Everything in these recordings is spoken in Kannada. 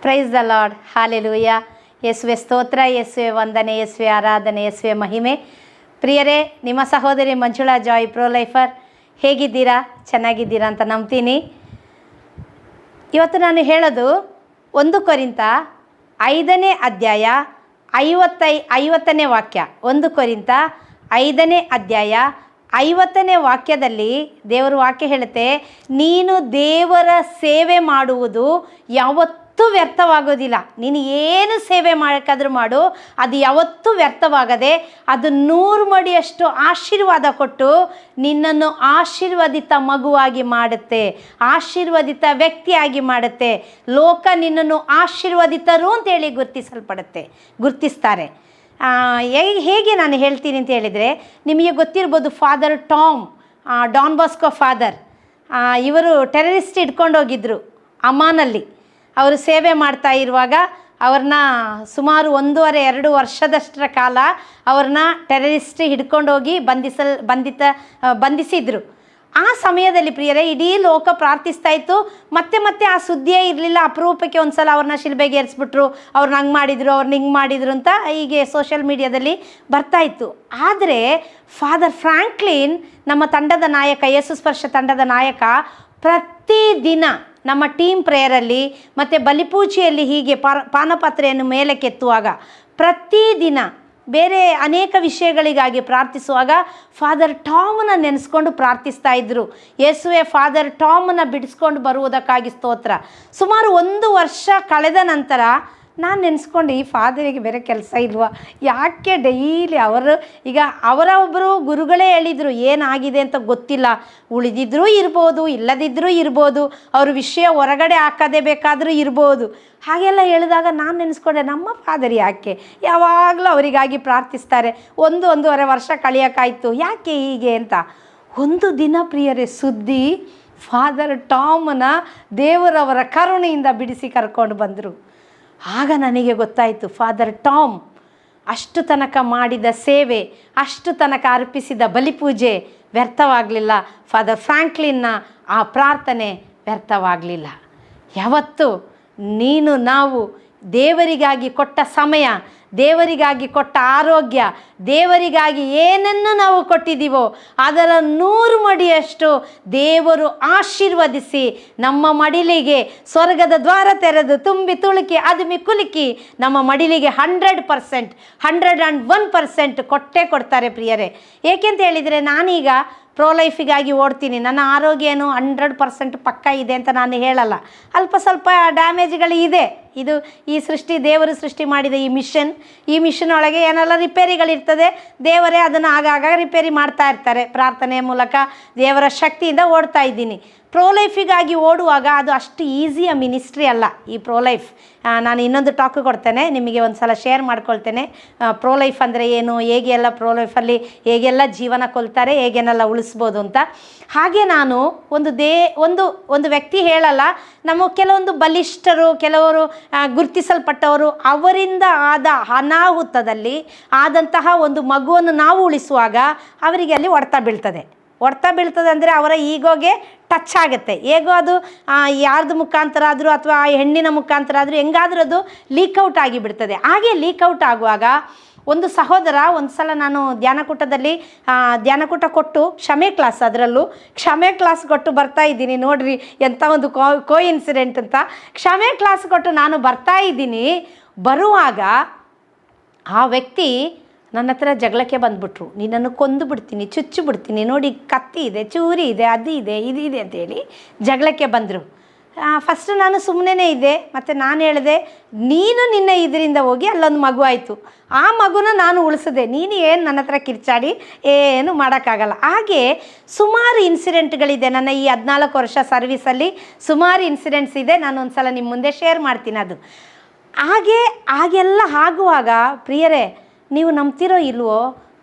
ಪ್ರೈಸ್ ದ ಲಾರ್ಡ್ ಹಾಲೆಲೂಯ ಯೇಸುವೆ ಸ್ತೋತ್ರ, ಯೇಸುವೆ ವಂದನೆ, ಯೇಸುವೆ ಆರಾಧನೆ, ಯೇಸುವೆ ಮಹಿಮೆ. ಪ್ರಿಯರೇ, ನಿಮ್ಮ ಸಹೋದರಿ ಮಂಜುಳಾ ಜಾಯ್ ಪ್ರೋ ಲೈಫರ್ ಹೇಗಿದ್ದೀರಾ? ಚೆನ್ನಾಗಿದ್ದೀರಾ ಅಂತ ನಂಬ್ತೀನಿ. ಇವತ್ತು ನಾನು ಹೇಳೋದು ಒಂದು ಕೊರಿಂತ ಐದನೇ ಅಧ್ಯಾಯ ಐವತ್ತೈ, ಐವತ್ತನೇ ವಾಕ್ಯ. ಒಂದು ಕೊರಿಂತ ಐದನೇ ಅಧ್ಯಾಯ ಐವತ್ತನೇ ವಾಕ್ಯದಲ್ಲಿ ದೇವರು ವಾಕ್ಯ ಹೇಳುತ್ತೆ, ನೀನು ದೇವರ ಸೇವೆ ಮಾಡುವುದು ಯಾವತ್ತೂ ವ್ಯರ್ಥವಾಗೋದಿಲ್ಲ. ನೀನು ಏನು ಸೇವೆ ಮಾಡೋಕ್ಕಾದ್ರೂ ಮಾಡು, ಅದು ಯಾವತ್ತೂ ವ್ಯರ್ಥವಾಗದೆ, ಅದು ನೂರು ಮಡಿಯಷ್ಟು ಆಶೀರ್ವಾದ ಕೊಟ್ಟು ನಿನ್ನನ್ನು ಆಶೀರ್ವಾದಿತ ಮಗುವಾಗಿ ಮಾಡುತ್ತೆ, ಆಶೀರ್ವದಿತ ವ್ಯಕ್ತಿಯಾಗಿ ಮಾಡುತ್ತೆ. ಲೋಕ ನಿನ್ನನ್ನು ಆಶೀರ್ವಾದಿತರು ಅಂತೇಳಿ ಗುರುತಿಸಲ್ಪಡುತ್ತೆ, ಗುರುತಿಸ್ತಾರೆ. ಹೇಗೆ ನಾನು ಹೇಳ್ತೀನಿ ಅಂತ ಹೇಳಿದರೆ, ನಿಮಗೆ ಗೊತ್ತಿರ್ಬೋದು father Tom Don Bosco father ಇವರು ಟೆರರಿಸ್ಟ್ ಹಿಡ್ಕೊಂಡು ಹೋಗಿದ್ರು ಅಮಾನಲ್ಲಿ. ಅವರು ಸೇವೆ ಮಾಡ್ತಾ ಇರುವಾಗ ಅವ್ರನ್ನ ಸುಮಾರು ಒಂದೂವರೆ, ಎರಡು ವರ್ಷದಷ್ಟರ ಕಾಲ ಅವ್ರನ್ನ ಟೆರರಿಸ್ಟ್ ಹಿಡ್ಕೊಂಡು ಹೋಗಿ ಬಂಧಿಸಲ್, ಬಂಧಿತ ಬಂಧಿಸಿದರು. ಆ ಸಮಯದಲ್ಲಿ ಪ್ರಿಯರೇ, ಇಡೀ ಲೋಕ ಪ್ರಾರ್ಥಿಸ್ತಾ ಇತ್ತು. ಮತ್ತೆ ಮತ್ತೆ ಆ ಸುದ್ದಿಯೇ ಇರಲಿಲ್ಲ. ಅಪರೂಪಕ್ಕೆ ಒಂದು ಸಲ ಅವ್ರನ್ನ ಶಿಲ್ಬೆಗೆ ಏರಿಸ್ಬಿಟ್ರು. ಅವ್ರನ್ನ ಹಂಗೆ ಮಾಡಿದರು, ಅವ್ರನ್ನ ಹಿಂಗೆ ಮಾಡಿದರು ಅಂತ ಹೀಗೆ ಸೋಷಿಯಲ್ ಮೀಡಿಯಾದಲ್ಲಿ ಬರ್ತಾ ಇತ್ತು. ಆದರೆ ಫಾದರ್ ಫ್ರಾಂಕ್ಲಿನ್, ನಮ್ಮ ತಂಡದ ನಾಯಕ, ಯೇಸು ಸ್ಪರ್ಶ ತಂಡದ ನಾಯಕ ಪ್ರತಿದಿನ ನಮ್ಮ ಟೀಮ್ ಪ್ರೇಯರಲ್ಲಿ ಮತ್ತು ಬಲಿಪೂಜೆಯಲ್ಲಿ ಹೀಗೆ ಪಾನಪಾತ್ರೆಯನ್ನು ಮೇಲೆ ಕೆತ್ತುವಾಗ ಪ್ರತಿದಿನ ಬೇರೆ ಅನೇಕ ವಿಷಯಗಳಿಗಾಗಿ ಪ್ರಾರ್ಥಿಸುವಾಗ ಫಾದರ್ ಟಾಮನ ನೆನೆಸ್ಕೊಂಡು ಪ್ರಾರ್ಥಿಸ್ತಾ ಇದ್ದರು ಯೇಸುವೆ ಫಾದರ್ ಟಾಮನ ಬಿಡಿಸ್ಕೊಂಡು ಬರುವುದಕ್ಕಾಗಿ ಸ್ತೋತ್ರ. ಸುಮಾರು ಒಂದು ವರ್ಷ ಕಳೆದ ನಂತರ ನಾನು ನೆನೆಸ್ಕೊಂಡು, ಈ ಫಾದರಿಗೆ ಬೇರೆ ಕೆಲಸ ಇಲ್ವಾ? ಯಾಕೆ ಡೈಲಿ ಅವರು, ಈಗ ಅವರ ಒಬ್ಬರು ಗುರುಗಳೇ ಹೇಳಿದರು, ಏನಾಗಿದೆ ಅಂತ ಗೊತ್ತಿಲ್ಲ. ಉಳಿದಿದ್ರೂ ಇರ್ಬೋದು ಇಲ್ಲದಿದ್ದರೂ ಇರ್ಬೋದು, ಅವ್ರ ವಿಷಯ ಹೊರಗಡೆ ಹಾಕದೇ ಬೇಕಾದರೂ ಇರ್ಬೋದು. ಹಾಗೆಲ್ಲ ಹೇಳಿದಾಗ ನಾನು ನೆನೆಸ್ಕೊಂಡೆ, ನಮ್ಮ ಫಾದರ್ ಯಾಕೆ? ಯಾವಾಗಲೂ ಅವರಿಗಾಗಿ ಪ್ರಾರ್ಥಿಸ್ತಾರೆ. ಒಂದು ಒಂದೂವರೆ ವರ್ಷ ಕಳೆಯೋಕ್ಕಾಯ್ತು ಯಾಕೆ ಹೀಗೆ ಅಂತ. ಒಂದು ದಿನ ಪ್ರಿಯರೇ, ಸುದ್ದಿ ಫಾದರ್ ಟಾಮನ ದೇವರವರ ಕರುಣೆಯಿಂದ ಬಿಡಿಸಿ ಕರ್ಕೊಂಡು ಬಂದರು. ಆಗ ನನಗೆ ಗೊತ್ತಾಯಿತು ಫಾದರ್ ಟಾಮ್ ಅಷ್ಟು ತನಕ ಮಾಡಿದ ಸೇವೆ, ಅಷ್ಟು ತನಕ ಅರ್ಪಿಸಿದ ಬಲಿಪೂಜೆ ವ್ಯರ್ಥವಾಗಲಿಲ್ಲ. ಫಾದರ್ ಫ್ರಾಂಕ್ಲಿನ್ನ ಆ ಪ್ರಾರ್ಥನೆ ವ್ಯರ್ಥವಾಗಲಿಲ್ಲ. ಯಾವತ್ತು ನೀನು ನಾವು ದೇವರಿಗಾಗಿ ಕೊಟ್ಟ ಸಮಯ ದೇವರಿಗಾಗಿ ಕೊಟ್ಟ ಆರೋಗ್ಯ, ದೇವರಿಗಾಗಿ ಏನನ್ನು ನಾವು ಕೊಟ್ಟಿದ್ದೀವೋ ಅದರ ನೂರು ಮಡಿಯಷ್ಟು ದೇವರು ಆಶೀರ್ವದಿಸಿ ನಮ್ಮ ಮಡಿಲಿಗೆ ಸ್ವರ್ಗದ ದ್ವಾರ ತೆರೆದು ತುಂಬಿ ತುಳುಕಿ, ಅದುಮಿ ಕುಲುಕಿ ನಮ್ಮ ಮಡಿಲಿಗೆ hundred percent hundred and one percent ಕೊಟ್ಟೇ ಕೊಡ್ತಾರೆ ಪ್ರಿಯರೇ. ಏಕೆಂತ ಹೇಳಿದರೆ ನಾನೀಗ ಪ್ರೋ ಲೈಫಿಗಾಗಿ ಓಡ್ತೀನಿ. ನನ್ನ ಆರೋಗ್ಯ ಏನು ಹಂಡ್ರೆಡ್ ಪರ್ಸೆಂಟ್ ಪಕ್ಕ ಇದೆ ಅಂತ ನಾನು ಹೇಳಲ್ಲ. ಅಲ್ಪ ಸ್ವಲ್ಪ ಡ್ಯಾಮೇಜ್ಗಳು ಇದೆ. ಇದು ಈ ಸೃಷ್ಟಿ, ದೇವರು ಸೃಷ್ಟಿ ಮಾಡಿದ ಈ ಮಿಷನ್ ಈ ಮಿಷನ್ ಒಳಗೆ ಏನೆಲ್ಲ ರಿಪೇರಿಗಳಿರ್ತದೆ ದೇವರೇ ಅದನ್ನು ಆಗಾಗ ರಿಪೇರಿ ಮಾಡ್ತಾ ಇರ್ತಾರೆ. ಪ್ರಾರ್ಥನೆಯ ಮೂಲಕ ದೇವರ ಶಕ್ತಿಯಿಂದ ಓಡ್ತಾ ಇದ್ದೀನಿ. ಪ್ರೋ ಲೈಫಿಗಾಗಿ ಓಡುವಾಗ ಅದು ಅಷ್ಟು ಈಸಿಯ ಮಿನಿಸ್ಟ್ರಿ ಅಲ್ಲ ಈ ಪ್ರೋಲೈಫ್ ನಾನು ಇನ್ನೊಂದು ಟಾಕ್ ಕೊಡ್ತೇನೆ, ನಿಮಗೆ ಒಂದು ಸಲ ಶೇರ್ ಮಾಡ್ಕೊಳ್ತೇನೆ ಪ್ರೋಲೈಫ್ ಅಂದರೆ ಏನು, ಹೇಗೆ ಎಲ್ಲ ಪ್ರೋಲೈಫಲ್ಲಿ ಹೇಗೆಲ್ಲ ಜೀವನ ಕೊಲ್ತಾರೆ ಹೇಗೇನೆಲ್ಲ ಉಳಿಸ್ಬೋದು ಅಂತ. ಹಾಗೆ ನಾನು ಒಂದು ದೇ, ಒಂದು ಒಂದು ವ್ಯಕ್ತಿ ಹೇಳಲ್ಲ, ನಮ್ಮ ಕೆಲವೊಂದು ಬಲಿಷ್ಠರು, ಕೆಲವರು ಗುರುತಿಸಲ್ಪಟ್ಟವರು, ಅವರಿಂದ ಆದ ಅನಾಹುತದಲ್ಲಿ ಆದಂತಹ ಒಂದು ಮಗುವನ್ನು ನಾವು ಉಳಿಸುವಾಗ ಅವರಿಗೆ ಅಲ್ಲಿ ಹೊಡೆತ ಬೀಳ್ತದೆ. ಹೊಡ್ತ ಬೀಳ್ತದೆ ಅಂದರೆ ಅವರ ಈಗೋಗೆ ಟಚ್ ಆಗುತ್ತೆ. ಹೇಗೋ ಅದು ಯಾರ್ದು ಮುಖಾಂತರ ಆದರೂ ಅಥವಾ ಆ ಹೆಣ್ಣಿನ ಮುಖಾಂತರ ಆದರೂ ಹೆಂಗಾದ್ರೂ ಅದು ಲೀಕ್ಔಟ್ ಆಗಿಬಿಡ್ತದೆ. ಹಾಗೆ ಲೀಕ್ಔಟ್ ಆಗುವಾಗ ಒಂದು ಸಹೋದರ, ಒಂದು ಸಲ ನಾನು ಧ್ಯಾನಕೂಟದಲ್ಲಿ ಧ್ಯಾನಕೂಟ ಕೊಟ್ಟು ಕ್ಷಮೆ ಕ್ಲಾಸ್ ಅದರಲ್ಲೂ, ಕ್ಷಮೆ ಕ್ಲಾಸ್ ಕೊಟ್ಟು ಬರ್ತಾ ಇದ್ದೀನಿ. ನೋಡ್ರಿ ಎಂಥ ಒಂದು ಕೋ ಕೋ ಇನ್ಸಿಡೆಂಟ್ ಅಂತ. ಕ್ಷಮೆ ಕ್ಲಾಸ್ ಕೊಟ್ಟು ನಾನು ಬರ್ತಾ ಇದ್ದೀನಿ. ಬರುವಾಗ ಆ ವ್ಯಕ್ತಿ ನನ್ನ ಹತ್ರ ಜಗಳಕ್ಕೆ ಬಂದ್ಬಿಟ್ರು. ನಿನ್ನನ್ನು ಕೊಂದು ಬಿಡ್ತೀನಿ, ಚುಚ್ಚು ಬಿಡ್ತೀನಿ. ನೋಡಿ, ಕತ್ತಿ ಇದೆ, ಚೂರಿ ಇದೆ, ಅದು ಇದೆ, ಇದು ಇದೆ ಅಂತೇಳಿ ಜಗಳಕ್ಕೆ ಬಂದರು. ಫಸ್ಟ್ ನಾನು ಸುಮ್ಮನೆ ಇದ್ದೆ. ಮತ್ತು ನಾನು ಹೇಳಿದೆ, ನೀನು ನಿನ್ನ ಇದರಿಂದ ಹೋಗಿ ಅಲ್ಲೊಂದು ಮಗು ಆಯಿತು. ಆ ಮಗುನ ನಾನು ಉಳಿಸಿದೆ. ನೀನು ಏನು ನನ್ನ ಹತ್ರ ಕಿರ್ಚಾಡಿ, ಏನು ಮಾಡೋಕ್ಕಾಗಲ್ಲ. ಹಾಗೆ ಸುಮಾರು ಇನ್ಸಿಡೆಂಟ್ಗಳಿದೆ ನನ್ನ ಈ ಹದಿನಾಲ್ಕು ವರ್ಷ ಸರ್ವಿಸಲ್ಲಿ ಸುಮಾರು ಇನ್ಸಿಡೆಂಟ್ಸ್ ಇದೆ. ನಾನು ಒಂದು ಸಲ ನಿಮ್ಮ ಮುಂದೆ ಶೇರ್ ಮಾಡ್ತೀನಿ ಅದು. ಹಾಗೆ, ಹಾಗೆಲ್ಲ ಆಗುವಾಗ, ಪ್ರಿಯರೇ ನೀವು ನಂಬ್ತಿರೋ ಇಲ್ವೋ,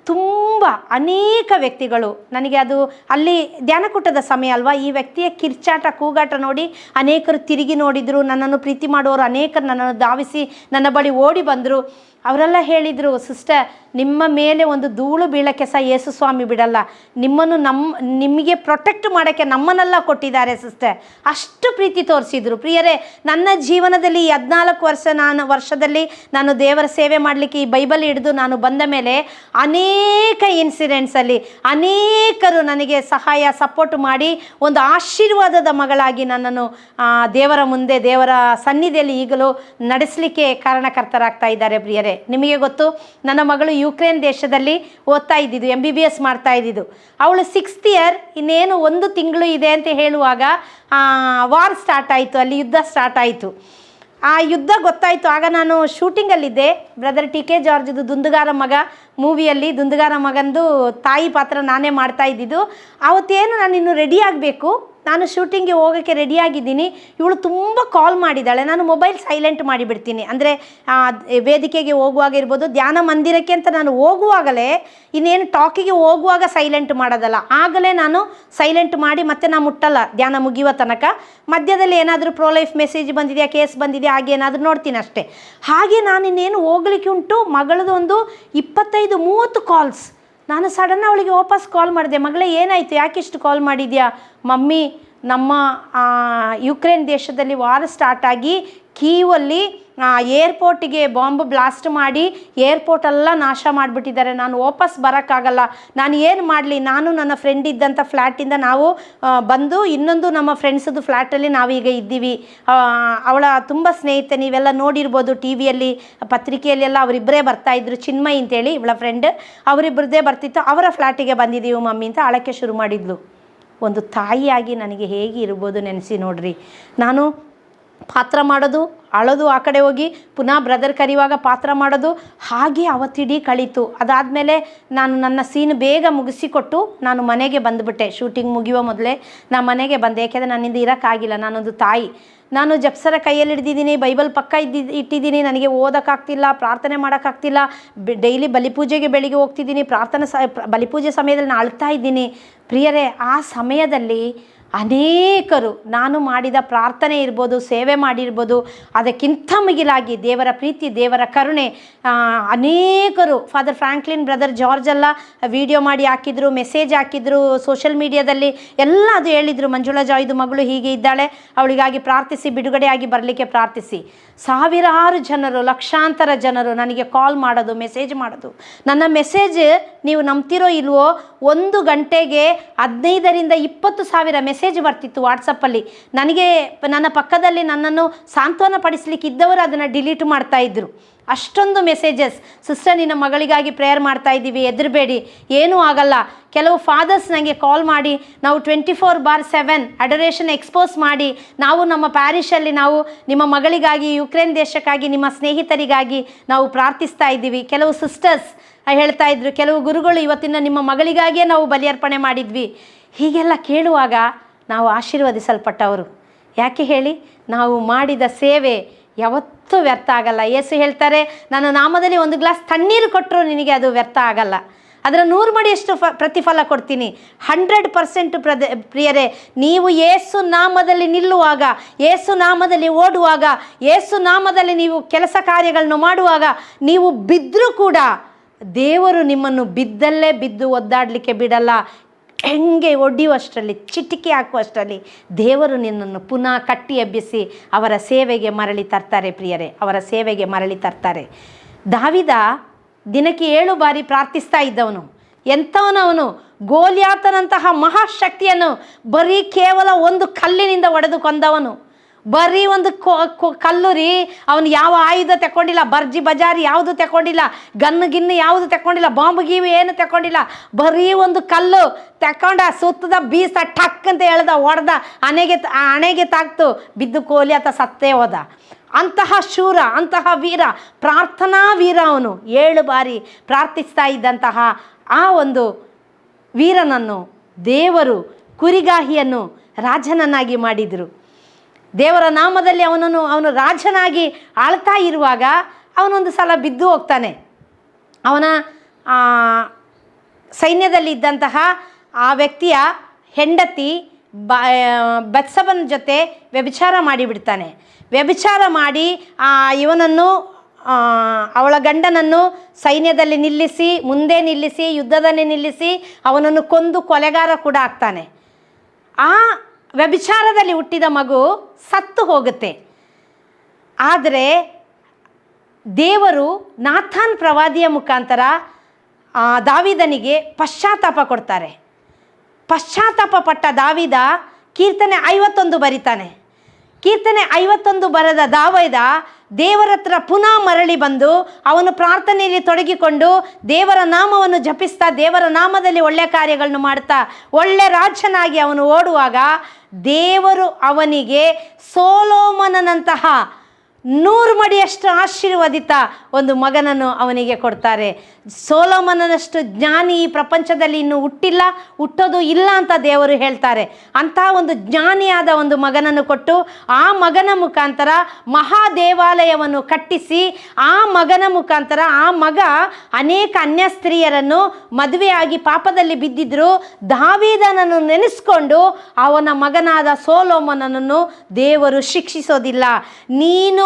ತುಂಬ ಅನೇಕ ವ್ಯಕ್ತಿಗಳು, ನನಗೆ ಅದು ಅಲ್ಲಿ ಧ್ಯಾನಕೂಟದ ಸಮಯ ಅಲ್ವಾ, ಈ ವ್ಯಕ್ತಿಯ ಕಿರ್ಚಾಟ, ಕೂಗಾಟ ನೋಡಿ ಅನೇಕರು ತಿರುಗಿ ನೋಡಿದರು, ನನ್ನನ್ನು ಪ್ರೀತಿ ಮಾಡುವವರು ಅನೇಕರು ನನ್ನನ್ನು ಧಾವಿಸಿ ನನ್ನ ಬಳಿ ಓಡಿ ಬಂದರು. ಅವರೆಲ್ಲ ಹೇಳಿದರು, ಸಿಸ್ಟರ್, ನಿಮ್ಮ ಮೇಲೆ ಒಂದು ಧೂಳು ಬೀಳಕ್ಕೆ ಸಹ ಯೇಸು ಸ್ವಾಮಿ ಬಿಡಲ್ಲ. ನಿಮ್ಮನ್ನು ನಮ್ಮ ನಿಮಗೆ ಪ್ರೊಟೆಕ್ಟ್ ಮಾಡೋಕ್ಕೆ ನಮ್ಮನ್ನೆಲ್ಲ ಕೊಟ್ಟಿದ್ದಾರೆ, ಸಿಸ್ಟರ್. ಅಷ್ಟು ಪ್ರೀತಿ ತೋರಿಸಿದ್ರು. ಪ್ರಿಯರೇ, ನನ್ನ ಜೀವನದಲ್ಲಿ ಹದಿನಾಲ್ಕು ವರ್ಷ ನಾನು, ವರ್ಷದಲ್ಲಿ ನಾನು ದೇವರ ಸೇವೆ ಮಾಡಲಿಕ್ಕೆ ಈ ಬೈಬಲ್ ಹಿಡಿದು ನಾನು ಬಂದ ಮೇಲೆ ಅನೇಕ ಇನ್ಸಿಡೆಂಟ್ಸಲ್ಲಿ ಅನೇಕರು ನನಗೆ ಸಹಾಯ ಸಪೋರ್ಟ್ ಮಾಡಿ ಒಂದು ಆಶೀರ್ವಾದದ ಮಗಳಾಗಿ ನನ್ನನ್ನು ದೇವರ ಮುಂದೆ, ದೇವರ ಸನ್ನಿಧಿಯಲ್ಲಿ ಈಗಲೂ ನಡೆಸಲಿಕ್ಕೆ ಕಾರಣಕರ್ತರಾಗ್ತಾ ಇದ್ದಾರೆ, ಪ್ರಿಯರೇ. ನಿಮಗೆ ಗೊತ್ತು, ನನ್ನ ಮಗಳು ಯುಕ್ರೇನ್ ದೇಶದಲ್ಲಿ ಓದ್ತಾ ಇದ್ದಿದ್ದು ಎಂ ಬಿ ಬಿ ಎಸ್ ಮಾಡ್ತಾ ಇದ್ದಿದ್ದು. ಅವಳು ಸಿಕ್ಸ್ತ್ ಇಯರ್ ಇನ್ನೇನು ಒಂದು ತಿಂಗಳು ಇದೆ ಅಂತ ಹೇಳುವಾಗ ವಾರ್ ಸ್ಟಾರ್ಟ್ ಆಯಿತು, ಅಲ್ಲಿ ಯುದ್ಧ ಸ್ಟಾರ್ಟ್ ಆಯಿತು. ಆ ಯುದ್ಧ ಗೊತ್ತಾಯಿತು, ಆಗ ನಾನು ಶೂಟಿಂಗಲ್ಲಿದ್ದೆ ಬ್ರದರ್ ಟಿ ಕೆ ಜಾರ್ಜ್ದು ದುಂದುಗಾರ ಮಗ ಮೂವಿಯಲ್ಲಿ ದುಂದುಗಾರ ಮಗಂದು ತಾಯಿ ಪಾತ್ರ ನಾನೇ ಮಾಡ್ತಾ ಇದ್ದಿದ್ದು. ಅವತ್ತೇನು ನಾನು ಇನ್ನು ರೆಡಿ ಆಗಬೇಕು? ನಾನು ಶೂಟಿಂಗ್ಗೆ ಹೋಗೋಕ್ಕೆ ರೆಡಿಯಾಗಿದ್ದೀನಿ ಇವಳು ತುಂಬ ಕಾಲ್ ಮಾಡಿದ್ದಾಳೆ ನಾನು ಮೊಬೈಲ್ ಸೈಲೆಂಟ್ ಮಾಡಿಬಿಡ್ತೀನಿ. ಅಂದರೆ ವೇದಿಕೆಗೆ ಹೋಗುವಾಗ ಇರ್ಬೋದು, ಧ್ಯಾನ ಮಂದಿರಕ್ಕೆ ಅಂತ ನಾನು ಹೋಗುವಾಗಲೇ ಇನ್ನೇನು ಟಾಕಿಗೆ ಹೋಗುವಾಗ ಸೈಲೆಂಟ್ ಮಾಡೋದಲ್ಲ. ಆಗಲೇ ನಾನು ಸೈಲೆಂಟ್ ಮಾಡಿ ಮತ್ತೆ ನಾನು ಮುಟ್ಟಲ್ಲ. ಧ್ಯಾನ ಮುಗಿಯುವ ತನಕ. ಮಧ್ಯದಲ್ಲಿ ಏನಾದರೂ ಪ್ರೋ ಲೈಫ್ ಮೆಸೇಜ್ ಬಂದಿದೆಯಾ ಕೇಸ್ ಬಂದಿದೆಯಾ, ಹಾಗೆ ಏನಾದರೂ ನೋಡ್ತೀನಿ ಅಷ್ಟೇ. ಹಾಗೆ ನಾನು ಇನ್ನೇನು ಹೋಗ್ಲಿಕ್ಕೆ ಉಂಟು, ಮಗಳದೊಂದು ಇಪ್ಪತ್ತೈದು ಮೂವತ್ತು ಕಾಲ್ಸ್ ನಾನು ಸಡನ್ ಅವಳಿಗೆ ವಾಪಸ್ ಕಾಲ್ ಮಾಡಿದೆ, ಮಗಳೇ, ಏನಾಯಿತು? ಯಾಕಿಷ್ಟು ಕಾಲ್ ಮಾಡಿದ್ಯಾ? ಮಮ್ಮಿ, ನಮ್ಮ ಯುಕ್ರೇನ್ ದೇಶದಲ್ಲಿ ವಾರ ಸ್ಟಾರ್ಟ್ ಆಗಿ, ಕೀವಲ್ಲಿ ಏರ್ಪೋರ್ಟಿಗೆ ಬಾಂಬ್ ಬ್ಲಾಸ್ಟ್ ಮಾಡಿ ಏರ್ಪೋರ್ಟ್ ಎಲ್ಲ ನಾಶ ಮಾಡಿಬಿಟ್ಟಿದ್ದಾರೆ. ನಾನು ವಾಪಸ್ ಬರೋಕ್ಕಾಗಲ್ಲ. ನಾನು ಏನು ಮಾಡಲಿ? ನಾನು ನನ್ನ ಫ್ರೆಂಡ್ ಇದ್ದಂಥ ಫ್ಲ್ಯಾಟಿಂದ ನಾವು ಬಂದು ಇನ್ನೊಂದು ನಮ್ಮ ಫ್ರೆಂಡ್ಸದು ಫ್ಲ್ಯಾಟಲ್ಲಿ ನಾವೀಗ ಇದ್ದೀವಿ. ಅವಳ ತುಂಬ ಸ್ನೇಹಿತೆ, ನೀವೆಲ್ಲ ನೋಡಿರ್ಬೋದು ಟಿ ವಿಯಲ್ಲಿ, ಪತ್ರಿಕೆಯಲ್ಲೆಲ್ಲ ಅವರಿಬ್ಬರೇ ಬರ್ತಾಯಿದ್ರು ಚಿನ್ಮಯ್ ಅಂತೇಳಿ ಇವಳ ಫ್ರೆಂಡ್ ಅವರಿಬ್ಬರದೇ ಬರ್ತಿತ್ತು. ಅವರ ಫ್ಲ್ಯಾಟಿಗೆ ಬಂದಿದ್ದೀವಿ ಮಮ್ಮಿ ಅಂತ ಅಳಕ್ಕೆ ಶುರು ಮಾಡಿದ್ಲು. ಒಂದು ತಾಯಿಯಾಗಿ ನನಗೆ ಹೇಗೆ ಇರ್ಬೋದು ನೆನೆಸಿ ನೋಡ್ರಿ. ನಾನು ಪಾತ್ರ ಮಾಡೋದು, ಅಳೋದು ಆ ಕಡೆ ಹೋಗಿ, ಪುನಃ ಬ್ರದರ್ ಕರೆಯುವಾಗ ಪಾತ್ರ ಮಾಡೋದು, ಹಾಗೆ ಅವತ್ತಿಡೀ ಕಳೀತು. ಅದಾದಮೇಲೆ ನಾನು ನನ್ನ ಸೀನ್ ಬೇಗ ಮುಗಿಸಿಕೊಟ್ಟು ನಾನು ಮನೆಗೆ ಬಂದುಬಿಟ್ಟೆ. ಶೂಟಿಂಗ್ ಮುಗಿಯುವ ಮೊದಲೇ ನಾನು ಮನೆಗೆ ಬಂದೆ. ಯಾಕೆಂದರೆ ನನ್ನಿಂದ ಇರೋಕ್ಕಾಗಿಲ್ಲ. ನಾನೊಂದು ತಾಯಿ. ನಾನು ಜಪ್ಸರ ಕೈಯಲ್ಲಿ ಹಿಡ್ದಿದ್ದೀನಿ, ಬೈಬಲ್ ಪಕ್ಕ ಇದ್ದಿ, ಇಟ್ಟಿದ್ದೀನಿ, ನನಗೆ ಓದೋಕ್ಕಾಗ್ತಿಲ್ಲ, ಪ್ರಾರ್ಥನೆ ಮಾಡೋಕ್ಕಾಗ್ತಿಲ್ಲ ಡೈಲಿ ಬಲಿಪೂಜೆಗೆ ಬೆಳಿಗ್ಗೆ ಹೋಗ್ತಿದ್ದೀನಿ, ಪ್ರಾರ್ಥನೆ ಸ, ಬಲಿಪೂಜೆ ಸಮಯದಲ್ಲಿ ನಾನು ಅಳ್ತಾ ಇದ್ದೀನಿ. ಪ್ರಿಯರೇ, ಆ ಸಮಯದಲ್ಲಿ ಅನೇಕರು ನಾನು ಮಾಡಿದ ಪ್ರಾರ್ಥನೆ ಇರ್ಬೋದು, ಸೇವೆ ಮಾಡಿರ್ಬೋದು, ಅದಕ್ಕಿಂತ ಮಿಗಿಲಾಗಿ ದೇವರ ಪ್ರೀತಿ, ದೇವರ ಕರುಣೆ ಅನೇಕರು ಫಾದರ್ ಫ್ರಾಂಕ್ಲಿನ್ ಬ್ರದರ್ ಜಾರ್ಜ್ ಎಲ್ಲ ವಿಡಿಯೋ ಮಾಡಿ ಹಾಕಿದ್ರು ಮೆಸೇಜ್ ಹಾಕಿದ್ರು ಸೋಷಿಯಲ್ ಮೀಡಿಯಾದಲ್ಲಿ ಎಲ್ಲ ಅದು ಹೇಳಿದರು, ಮಂಜುಳಾ ಜಾಯ್ದು ಮಗಳು ಹೀಗೆ ಇದ್ದಾಳೆ, ಅವಳಿಗಾಗಿ ಪ್ರಾರ್ಥಿಸಿ, ಬಿಡುಗಡೆಯಾಗಿ ಬರಲಿಕ್ಕೆ ಪ್ರಾರ್ಥಿಸಿ. ಸಾವಿರಾರು ಜನರು, ಲಕ್ಷಾಂತರ ಜನರು ನನಗೆ ಕಾಲ್ ಮಾಡೋದು ಮೆಸೇಜ್ ಮಾಡೋದು. ನನ್ನ ಮೆಸೇಜ್ ನೀವು ನಂಬ್ತಿರೋ ಇಲ್ವೋ, ಒಂದು ಗಂಟೆಗೆ ಹದಿನೈದರಿಂದ ಇಪ್ಪತ್ತು ಸಾವಿರ ಮೆಸೇಜ್ ಬರ್ತಿತ್ತು ವಾಟ್ಸಪ್ಪಲ್ಲಿ ನನಗೆ ನನ್ನ ಪಕ್ಕದಲ್ಲಿ ನನ್ನನ್ನು ಸಾಂತ್ವನ ಪಡಿಸ್ಲಿಕ್ಕೆ ಇದ್ದವರು ಅದನ್ನು ಡಿಲೀಟ್ ಮಾಡ್ತಾ ಇದ್ದರು ಅಷ್ಟೊಂದು ಮೆಸೇಜಸ್ ಸಿಸ್ಟರ್ ನಿನ್ನ ಮಗಳಿಗಾಗಿ ಪ್ರೇಯರ್ ಮಾಡ್ತಾ ಇದ್ದೀವಿ ಹೆದರಬೇಡಿ ಏನೂ ಆಗಲ್ಲ. ಕೆಲವು ಫಾದರ್ಸ್ ನನಗೆ ಕಾಲ್ ಮಾಡಿ, ನಾವು twenty four bar seven adoration expose ಮಾಡಿ, ನಾವು ನಮ್ಮ ಪ್ಯಾರಿಷಲ್ಲಿ ನಾವು ನಿಮ್ಮ ಮಗಳಿಗಾಗಿ ಯುಕ್ರೇನ್ ದೇಶಕ್ಕಾಗಿ, ನಿಮ್ಮ ಸ್ನೇಹಿತರಿಗಾಗಿ ನಾವು ಪ್ರಾರ್ಥಿಸ್ತಾ ಇದ್ದೀವಿ. ಕೆಲವು ಸಿಸ್ಟರ್ಸ್ ಹೇಳ್ತಾ ಇದ್ರು, ಕೆಲವು ಗುರುಗಳು ಇವತ್ತಿನ ನಿಮ್ಮ ಮಗಳಿಗಾಗಿಯೇ ನಾವು ಬಲಿಯರ್ಪಣೆ ಮಾಡಿದ್ವಿ. ಹೀಗೆಲ್ಲ ಕೇಳುವಾಗ ನಾವು ಆಶೀರ್ವದಿಸಲ್ಪಟ್ಟವರು. ಯಾಕೆ ಹೇಳಿ? ನಾವು ಮಾಡಿದ ಸೇವೆ ಯಾವತ್ತೂ ವ್ಯರ್ಥ ಆಗಲ್ಲ. ಯೇಸು ಹೇಳ್ತಾರೆ, ನನ್ನ ನಾಮದಲ್ಲಿ ಒಂದು ಗ್ಲಾಸ್ ತಣ್ಣೀರು ಕೊಟ್ಟರು ನಿನಗೆ ಅದು ವ್ಯರ್ಥ ಆಗಲ್ಲ. ಅದರ ನೂರು ಮಡಿಯಷ್ಟು ಫ, ಪ್ರತಿಫಲ ಕೊಡ್ತೀನಿ. ಹಂಡ್ರೆಡ್ ಪರ್ಸೆಂಟ್ ಪ್ರದ, ಪ್ರಿಯರೇ, ನೀವು ಏಸು ನಾಮದಲ್ಲಿ ನಿಲ್ಲುವಾಗ ಏಸು ನಾಮದಲ್ಲಿ ಓಡುವಾಗ ಏಸು ನಾಮದಲ್ಲಿ ನೀವು ಕೆಲಸ ಕಾರ್ಯಗಳನ್ನು ಮಾಡುವಾಗ, ನೀವು ಬಿದ್ದರೂ ಕೂಡ ದೇವರು ನಿಮ್ಮನ್ನು ಬಿದ್ದಲ್ಲೇ ಬಿದ್ದು ಒದ್ದಾಡಲಿಕ್ಕೆ ಬಿಡಲ್ಲ. ಹೆಂಗೆ ಒಡೆಯುವಷ್ಟರಲ್ಲಿ ಚಿಟಿಕೆ ಹಾಕುವಷ್ಟರಲ್ಲಿ ದೇವರು ನಿನ್ನನ್ನು ಪುನಃ ಕಟ್ಟಿ ಎಬ್ಬಿಸಿ ಅವರ ಸೇವೆಗೆ ಮರಳಿ ತರ್ತಾರೆ ಪ್ರಿಯರೇ, ಅವರ ಸೇವೆಗೆ ಮರಳಿ ತರ್ತಾರೆ. ದಾವಿದ ದಿನಕ್ಕೆ ಏಳು ಬಾರಿ ಪ್ರಾರ್ಥಿಸ್ತಾ ಇದ್ದವನು. ಎಂಥವನವನು ಗೋಲ್ಯಾತನಂತಹ ಮಹಾಶಕ್ತಿಯನ್ನು ಬರೀ ಕೇವಲ ಒಂದು ಕಲ್ಲಿನಿಂದ ಒಡೆದು ಕೊಂದವನು. ಬರೀ ಒಂದು ಕಲ್ಲು ರೀ ಅವನು ಯಾವ ಆಯುಧ ತಗೊಂಡಿಲ್ಲ ಬರ್ಜಿ ಬಜಾರಿ ಯಾವುದು ತಗೊಂಡಿಲ್ಲ ಗನ್ನು ಗಿನ್ನು ಯಾವುದು ತಗೊಂಡಿಲ್ಲ ಬಾಂಬ್ ಗೀವಿ ಏನು ತಗೊಂಡಿಲ್ಲ ಬರೀ ಒಂದು ಕಲ್ಲು ತಕೊಂಡ ಸುತ್ತದ ಬೀಸ ಟಕ್ ಅಂತ ಹೇಳ್ದ ಹೊಡೆದ ಅಣೆಗೆ ಆ ಹಣೆಗೆ ತಾಕ್ತು ಬಿದ್ದು ಕೋಲಿ ಆತ ಸತ್ತೇ ಹೋದ. ಅಂತಹ ಶೂರ, ಅಂತಹ ವೀರ, ಪ್ರಾರ್ಥನಾ ವೀರ ಅವನು. ಏಳು ಬಾರಿ ಪ್ರಾರ್ಥಿಸ್ತಾ ಇದ್ದಂತಹ ಆ ಒಂದು ವೀರನನ್ನು ದೇವರು ಕುರಿಗಾಹಿಯನ್ನು ರಾಜನನ್ನಾಗಿ ಮಾಡಿದರು. ದೇವರ ನಾಮದಲ್ಲಿ ಅವನನ್ನು, ಅವನು ರಾಜನಾಗಿ ಆಳ್ತಾ ಇರುವಾಗ ಅವನೊಂದು ಸಲ ಬಿದ್ದು ಹೋಗ್ತಾನೆ. ಅವನ ಸೈನ್ಯದಲ್ಲಿದ್ದಂತಹ ಆ ವ್ಯಕ್ತಿಯ ಹೆಂಡತಿ ಬ ಬತ್ಸವನ ಜೊತೆ ವ್ಯಭಿಚಾರ ಮಾಡಿಬಿಡ್ತಾನೆ. ವ್ಯಭಿಚಾರ ಮಾಡಿ ಆ ಇವನನ್ನು ಅವಳ ಗಂಡನನ್ನು ಸೈನ್ಯದಲ್ಲಿ ನಿಲ್ಲಿಸಿ, ಮುಂದೆ ನಿಲ್ಲಿಸಿ, ಯುದ್ಧದಲ್ಲಿ ನಿಲ್ಲಿಸಿ ಅವನನ್ನು ಕೊಂದು ಕೊಲೆಗಾರ ಕೂಡ ಆಗ್ತಾನೆ. ಆ ವ್ಯಭಿಚಾರದಲ್ಲಿ ಹುಟ್ಟಿದ ಮಗು ಸತ್ತು ಹೋಗುತ್ತೆ. ಆದರೆ ದೇವರು ನಾಥಾನ್ ಪ್ರವಾದಿಯ ಮುಖಾಂತರ ದಾವಿದನಿಗೆ ಪಶ್ಚಾತ್ತಾಪ ಕೊಡ್ತಾರೆ. ಪಶ್ಚಾತ್ತಾಪ ಪಟ್ಟ ದಾವಿದ ಕೀರ್ತನೆ ಐವತ್ತೊಂದು ಬರಿತಾನೆ. ಕೀರ್ತನೆ ಐವತ್ತೊಂದು ಬರೆದ ದಾವೈದ ದೇವರತ್ರ ಪುನಃ ಮರಳಿ ಬಂದು ಅವನು ಪ್ರಾರ್ಥನೆಯಲ್ಲಿ ತೊಡಗಿಕೊಂಡು ದೇವರ ನಾಮವನ್ನು ಜಪಿಸ್ತಾ ದೇವರ ನಾಮದಲ್ಲಿ ಒಳ್ಳೆ ಕಾರ್ಯಗಳನ್ನು ಮಾಡ್ತಾ ಒಳ್ಳೆ ರಾಜನಾಗಿ ಅವನು ಓಡುವಾಗ ದೇವರು ಅವನಿಗೆ ಸೋಲೋಮನಂತಹ ನೂರು ಮಡಿಯಷ್ಟು ಆಶೀರ್ವದಿತ ಒಂದು ಮಗನನ್ನು ಅವನಿಗೆ ಕೊಡ್ತಾರೆ. ಸೋಲೋಮನನಷ್ಟು ಜ್ಞಾನಿ ಈ ಪ್ರಪಂಚದಲ್ಲಿ ಇನ್ನು ಹುಟ್ಟಿಲ್ಲ, ಹುಟ್ಟೋದು ಇಲ್ಲ ಅಂತ ದೇವರು ಹೇಳ್ತಾರೆ. ಅಂತಹ ಒಂದು ಜ್ಞಾನಿಯಾದ ಒಂದು ಮಗನನ್ನು ಕೊಟ್ಟು ಆ ಮಗನ ಮುಖಾಂತರ ಮಹಾದೇವಾಲಯವನ್ನು ಕಟ್ಟಿಸಿ, ಆ ಮಗನ ಮುಖಾಂತರ ಆ ಮಗ ಅನೇಕ ಅನ್ಯ ಸ್ತ್ರೀಯರನ್ನು ಮದುವೆಯಾಗಿ ಪಾಪದಲ್ಲಿ ಬಿದ್ದಿದ್ರು. ದಾವೀದನನ್ನು ನೆನೆಸ್ಕೊಂಡು ಅವನ ಮಗನಾದ ಸೋಲೋಮನನನ್ನು ದೇವರು ಶಿಕ್ಷಿಸೋದಿಲ್ಲ. ನೀನು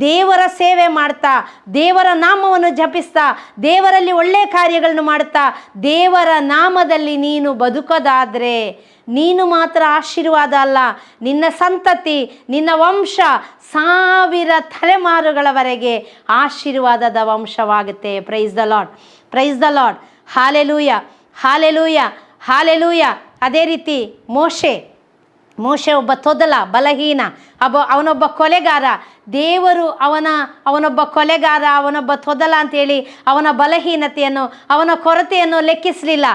ದೇವರ ಸೇವೆ ಮಾಡ್ತಾ, ದೇವರ ನಾಮವನ್ನು ಜಪಿಸ್ತಾ, ದೇವರಲ್ಲಿ ಒಳ್ಳೆಯ ಕಾರ್ಯಗಳನ್ನು ಮಾಡ್ತಾ ದೇವರ ನಾಮದಲ್ಲಿ ನೀನು ಬದುಕೋದಾದರೆ, ನೀನು ಮಾತ್ರ ಆಶೀರ್ವಾದ ಅಲ್ಲ, ನಿನ್ನ ಸಂತತಿ, ನಿನ್ನ ವಂಶ ಸಾವಿರ ತಲೆಮಾರುಗಳವರೆಗೆ ಆಶೀರ್ವಾದದ ವಂಶವಾಗುತ್ತೆ. Praise the lord praise the lord hallelujah hallelujah hallelujah ಅದೇ ರೀತಿ ಮೋಶೆ ಮೋಶೆ ಒಬ್ಬ ತೊದಲ, ಬಲಹೀನ ಅಬ್ಬ ಅವನೊಬ್ಬ ಕೊಲೆಗಾರ. ದೇವರು ಅವನ, ಅವನೊಬ್ಬ ಕೊಲೆಗಾರ, ಅವನೊಬ್ಬ ತೊದಲ ಅಂತೇಳಿ ಅವನ ಬಲಹೀನತೆಯನ್ನು, ಅವನ ಕೊರತೆಯನ್ನು ಲೆಕ್ಕಿಸಲಿಲ್ಲ.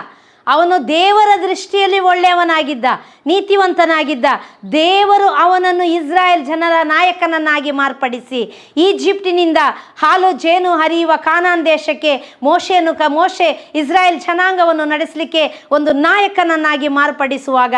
ಅವನು ದೇವರ ದೃಷ್ಟಿಯಲ್ಲಿ ಒಳ್ಳೆಯವನಾಗಿದ್ದ, ನೀತಿವಂತನಾಗಿದ್ದ. ದೇವರು ಅವನನ್ನು ಇಸ್ರಾಯೇಲ್ ಜನರ ನಾಯಕನನ್ನಾಗಿ ಮಾರ್ಪಡಿಸಿ, ಈಜಿಪ್ಟಿನಿಂದ ಹಾಲು ಜೇನು ಹರಿಯುವ ಕಾನಾನ್ ದೇಶಕ್ಕೆ ಮೋಶೆಯನ್ನು ಕ, ಮೋಶೆ ಇಸ್ರಾಯೇಲ್ ಜನಾಂಗವನ್ನು ನಡೆಸಲಿಕ್ಕೆ ಒಂದು ನಾಯಕನನ್ನಾಗಿ ಮಾರ್ಪಡಿಸುವಾಗ,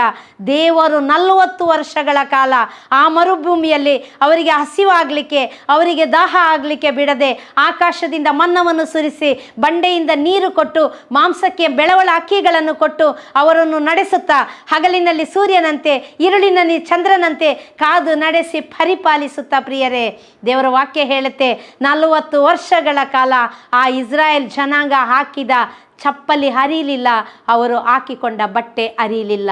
ದೇವರು ನಲವತ್ತು ವರ್ಷಗಳ ಕಾಲ ಆ ಮರುಭೂಮಿಯಲ್ಲಿ ಅವರಿಗೆ ಹಸಿವಾಗಲಿಕ್ಕೆ, ಅವರಿಗೆ ದಾಹ ಆಗಲಿಕ್ಕೆ ಬಿಡದೆ ಆಕಾಶದಿಂದ ಮನ್ನವನ್ನು ಸುರಿಸಿ ಬಂಡೆಯಿಂದ ನೀರು ಕೊಟ್ಟು ಮಾಂಸಕ್ಕೆ ಬೆಳವಳ ಅಕ್ಕಿಗಳನ್ನು ಕೊಟ್ಟು ಅವರನ್ನು ನಡೆಸುತ್ತಾ ಹಗಲಿನಲ್ಲಿ ಸೂರ್ಯನಂತೆ ಇರುಳಿನಲ್ಲಿ ಚಂದ್ರನಂತೆ ಕಾದು ನಡೆಸಿ ಪರಿಪಾಲಿಸುತ್ತಾ ಪ್ರಿಯರೇ. ದೇವರ ವಾಕ್ಯ ಹೇಳುತ್ತೆ, ನಲವತ್ತು ವರ್ಷಗಳ ಕಾಲ ಆ ಇಸ್ರಾಯೇಲ್ ಜನಾಂಗ ಹಾಕಿದ ಚಪ್ಪಲಿ ಹರಿಯಲಿಲ್ಲ, ಅವರು ಹಾಕಿಕೊಂಡ ಬಟ್ಟೆ ಅರಿಯಲಿಲ್ಲ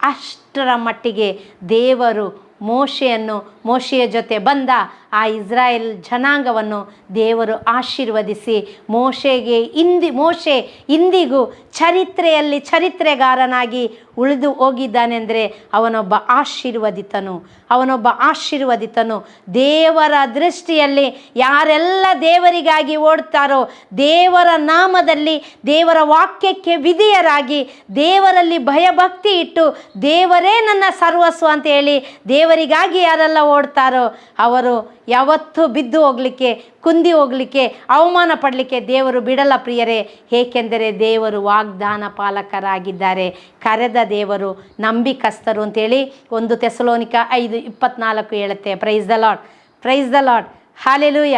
ಅಷ್ಟರ ಮಟ್ಟಿಗೆ ದೇವರು ಮೋಶೆಯನ್ನು ಮೋಶೆಯ ಜೊತೆ ಬಂದ ಆ ಇಸ್ರಾಯೇಲ್ ಜನಾಂಗವನ್ನು ದೇವರು ಆಶೀರ್ವದಿಸಿ ಮೋಶೆಗೆ ಇಂದಿ, ಮೋಶೆ ಇಂದಿಗೂ ಚರಿತ್ರೆಯಲ್ಲಿ ಚರಿತ್ರೆಗಾರನಾಗಿ ಉಳಿದು ಹೋಗಿದ್ದಾನೆಂದರೆ ಅವನೊಬ್ಬ ಆಶೀರ್ವದಿತನು. ಅವನೊಬ್ಬ ಆಶೀರ್ವದಿತನು. ದೇವರ ದೃಷ್ಟಿಯಲ್ಲಿ ಯಾರೆಲ್ಲ ದೇವರಿಗಾಗಿ ಓಡ್ತಾರೋ ದೇವರ ನಾಮದಲ್ಲಿ ದೇವರ ವಾಕ್ಯಕ್ಕೆ ವಿಧಿಯರಾಗಿ ದೇವರಲ್ಲಿ ಭಯಭಕ್ತಿ ಇಟ್ಟು ದೇವರೇ ನನ್ನ ಸರ್ವಸ್ವ ಅಂತ ಹೇಳಿ ದೇವರಿಗಾಗಿ ಯಾರೆಲ್ಲ ಓಡ್ತಾರೋ ಅವರು ಯಾವತ್ತೂ ಬಿದ್ದು ಹೋಗಲಿಕ್ಕೆ, ಕುಂದಿ ಹೋಗಲಿಕ್ಕೆ, ಅವಮಾನ ಪಡಲಿಕ್ಕೆ ದೇವರು ಬಿಡಲ್ಲ ಪ್ರಿಯರೇ. ಏಕೆಂದರೆ ದೇವರು ವಾಗ್ದಾನ ಪಾಲಕರಾಗಿದ್ದಾರೆ. ಕರೆದ ದೇವರು ನಂಬಿಕಸ್ತರು ಅಂತೇಳಿ ಒಂದು ತೆಸಲೋನಿಕ ಐದು ಇಪ್ಪತ್ನಾಲ್ಕು ಹೇಳುತ್ತೆ. Praise the lord praise the lord hallelujah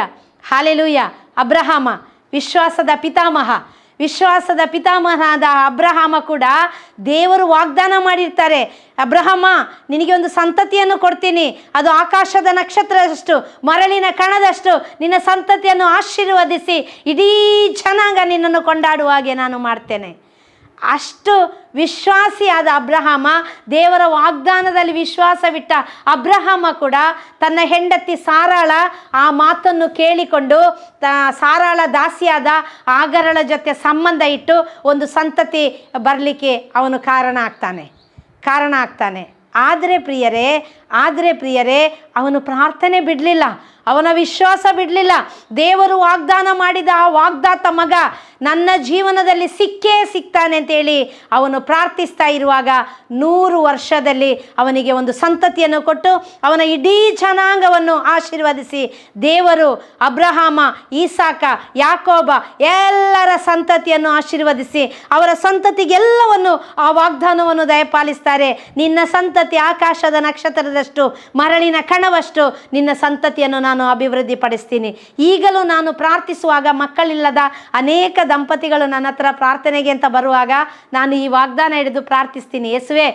hallelujah Abraham, ವಿಶ್ವಾಸದ ಪಿತಾಮಹ ವಿಶ್ವಾಸದ ಪಿತಾಮಹನಾದ ಅಬ್ರಹಾಮ ಕೂಡ ದೇವರು ವಾಗ್ದಾನ ಮಾಡಿರ್ತಾರೆ. ಅಬ್ರಹಾಮ, ನಿನಗೆ ಒಂದು ಸಂತತಿಯನ್ನು ಕೊಡ್ತೀನಿ. ಅದು ಆಕಾಶದ ನಕ್ಷತ್ರದಷ್ಟು, ಮರಳಿನ ಕಣದಷ್ಟು ನಿನ್ನ ಸಂತತಿಯನ್ನು ಆಶೀರ್ವದಿಸಿ, ಇಡೀ ಜನಾಂಗ ನಿನ್ನನ್ನು ಕೊಂಡಾಡುವ ಹಾಗೆ ನಾನು ಮಾಡ್ತೇನೆ. ಅಷ್ಟು ವಿಶ್ವಾಸಿಯಾದ ಅಬ್ರಹಾಮ, ದೇವರ ವಾಗ್ದಾನದಲ್ಲಿ ವಿಶ್ವಾಸವಿಟ್ಟ ಅಬ್ರಹಾಮ ಕೂಡ ತನ್ನ ಹೆಂಡತಿ ಸಾರಾಳ ಆ ಮಾತನ್ನು ಕೇಳಿಕೊಂಡು ತ, ಸಾರಾಳ ದಾಸಿಯಾದ ಆಗರಳ ಜೊತೆ ಸಂಬಂಧ ಇಟ್ಟು ಒಂದು ಸಂತತಿ ಬರಲಿಕ್ಕೆ ಅವನು ಕಾರಣ ಆಗ್ತಾನೆ ಕಾರಣ ಆಗ್ತಾನೆ. ಆದರೆ ಪ್ರಿಯರೇ ಆದರೆ ಪ್ರಿಯರೇ, ಅವನು ಪ್ರಾರ್ಥನೆ ಬಿಡಲಿಲ್ಲ, ಅವನ ವಿಶ್ವಾಸ ಬಿಡಲಿಲ್ಲ. ದೇವರು ವಾಗ್ದಾನ ಮಾಡಿದ ಆ ವಾಗ್ದಾತ ಮಗ ನನ್ನ ಜೀವನದಲ್ಲಿ ಸಿಕ್ಕೇ ಸಿಗ್ತಾನೆ ಅಂತೇಳಿ ಅವನು ಪ್ರಾರ್ಥಿಸ್ತಾ ಇರುವಾಗ ನೂರು ವರ್ಷದಲ್ಲಿ ಅವನಿಗೆ ಒಂದು ಸಂತತಿಯನ್ನು ಕೊಟ್ಟು ಅವನ ಇಡೀ ಜನಾಂಗವನ್ನು ಆಶೀರ್ವದಿಸಿ, ದೇವರು, ಅಬ್ರಹಾಮ, ಈಸಾಕ, ಯಾಕೋಬ ಎಲ್ಲರ ಸಂತತಿಯನ್ನು ಆಶೀರ್ವದಿಸಿ ಅವರ ಸಂತತಿಗೆಲ್ಲವನ್ನು ಆ ವಾಗ್ದಾನವನ್ನು ದಯಪಾಲಿಸ್ತಾರೆ. ನಿನ್ನ ಸಂತತಿ ಆಕಾಶದ ನಕ್ಷತ್ರದ ಪ್ರದೇಶದಷ್ಟು ಮರಳಿನ ಕಣವಷ್ಟು ನಿನ್ನ ಸಂತತಿಯನ್ನು ನಾನು ಅಭಿವೃದ್ಧಿಪಡಿಸ್ತೀನಿ. ಈಗಲೂ ನಾನು ಪ್ರಾರ್ಥಿಸುವಾಗ ಮಕ್ಕಳಿಲ್ಲದ ಅನೇಕ ದಂಪತಿಗಳು ನನ್ನ ಪ್ರಾರ್ಥನೆಗೆ ಅಂತ ಬರುವಾಗ ನಾನು ಈ ವಾಗ್ದಾನ ಹಿಡಿದು ಪ್ರಾರ್ಥಿಸ್ತೀನಿ. ಯೇಸುವೆ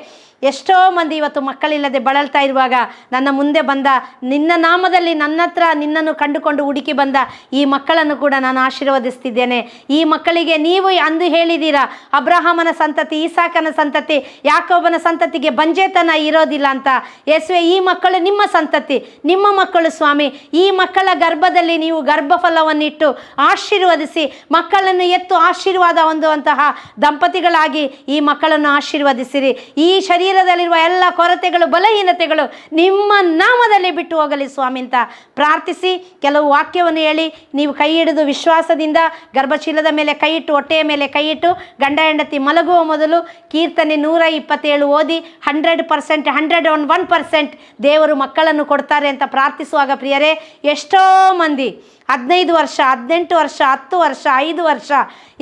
ಎಷ್ಟೋ ಮಂದಿ ಇವತ್ತು ಮಕ್ಕಳಿಲ್ಲದೆ ಬಳಲ್ತಾ ಇರುವಾಗ ನನ್ನ ಮುಂದೆ ಬಂದ, ನಿನ್ನ ನಾಮದಲ್ಲಿ ನನ್ನ ಹತ್ರ ನಿನ್ನನ್ನು ಕಂಡುಕೊಂಡು ಹುಡುಕಿ ಬಂದ ಈ ಮಕ್ಕಳನ್ನು ಕೂಡ ನಾನು ಆಶೀರ್ವದಿಸ್ತಿದ್ದೇನೆ. ಈ ಮಕ್ಕಳಿಗೆ ನೀವು ಅಂದು ಹೇಳಿದ್ದೀರಾ ಅಬ್ರಹಾಮನ ಸಂತತಿ, ಈಸಾಕನ ಸಂತತಿ, ಯಾಕೋಬನ ಸಂತತಿಗೆ ಬಂಜೇತನ ಇರೋದಿಲ್ಲ ಅಂತ. ಯೇಸುವೆ, ಈ ಮಕ್ಕಳು ನಿಮ್ಮ ಸಂತತಿ, ನಿಮ್ಮ ಮಕ್ಕಳು ಸ್ವಾಮಿ. ಈ ಮಕ್ಕಳ ಗರ್ಭದಲ್ಲಿ ನೀವು ಗರ್ಭಫಲವನ್ನಿಟ್ಟು ಆಶೀರ್ವದಿಸಿ, ಮಕ್ಕಳನ್ನು ಎತ್ತು ಆಶೀರ್ವಾದ ಹೊಂದುವಂತಹ ದಂಪತಿಗಳಾಗಿ ಈ ಮಕ್ಕಳನ್ನು ಆಶೀರ್ವದಿಸಿರಿ. ಈ ಶರೀರದಲ್ಲಿರುವ ಎಲ್ಲ ಕೊರತೆಗಳು, ಬಲಹೀನತೆಗಳು ನಿಮ್ಮ ನಾಮದಲ್ಲಿ ಬಿಟ್ಟು ಹೋಗಲಿ ಸ್ವಾಮಿ ಅಂತ ಪ್ರಾರ್ಥಿಸಿ. ಕೆಲವು ವಾಕ್ಯವನ್ನು ಹೇಳಿ, ನೀವು ಕೈ ಹಿಡಿದು ವಿಶ್ವಾಸದಿಂದ ಗರ್ಭಶೀಲದ ಮೇಲೆ ಕೈ ಇಟ್ಟು, ಹೊಟ್ಟೆಯ ಮೇಲೆ ಕೈ ಇಟ್ಟು, ಗಂಡ ಹೆಂಡತಿ ಮಲಗುವ ಮೊದಲು ಕೀರ್ತನೆ ನೂರ ಇಪ್ಪತ್ತೇಳು ಓದಿ, hundred percent, hundred one one percent ದೇವರು ಮಕ್ಕಳನ್ನು ಕೊಡ್ತಾರೆ ಅಂತ ಪ್ರಾರ್ಥಿಸುವಾಗ ಪ್ರಿಯರೇ, ಎಷ್ಟೋ ಮಂದಿ ಹದಿನೈದು ವರ್ಷ, ಹದಿನೆಂಟು ವರ್ಷ, ಹತ್ತು ವರ್ಷ, ಐದು ವರ್ಷ,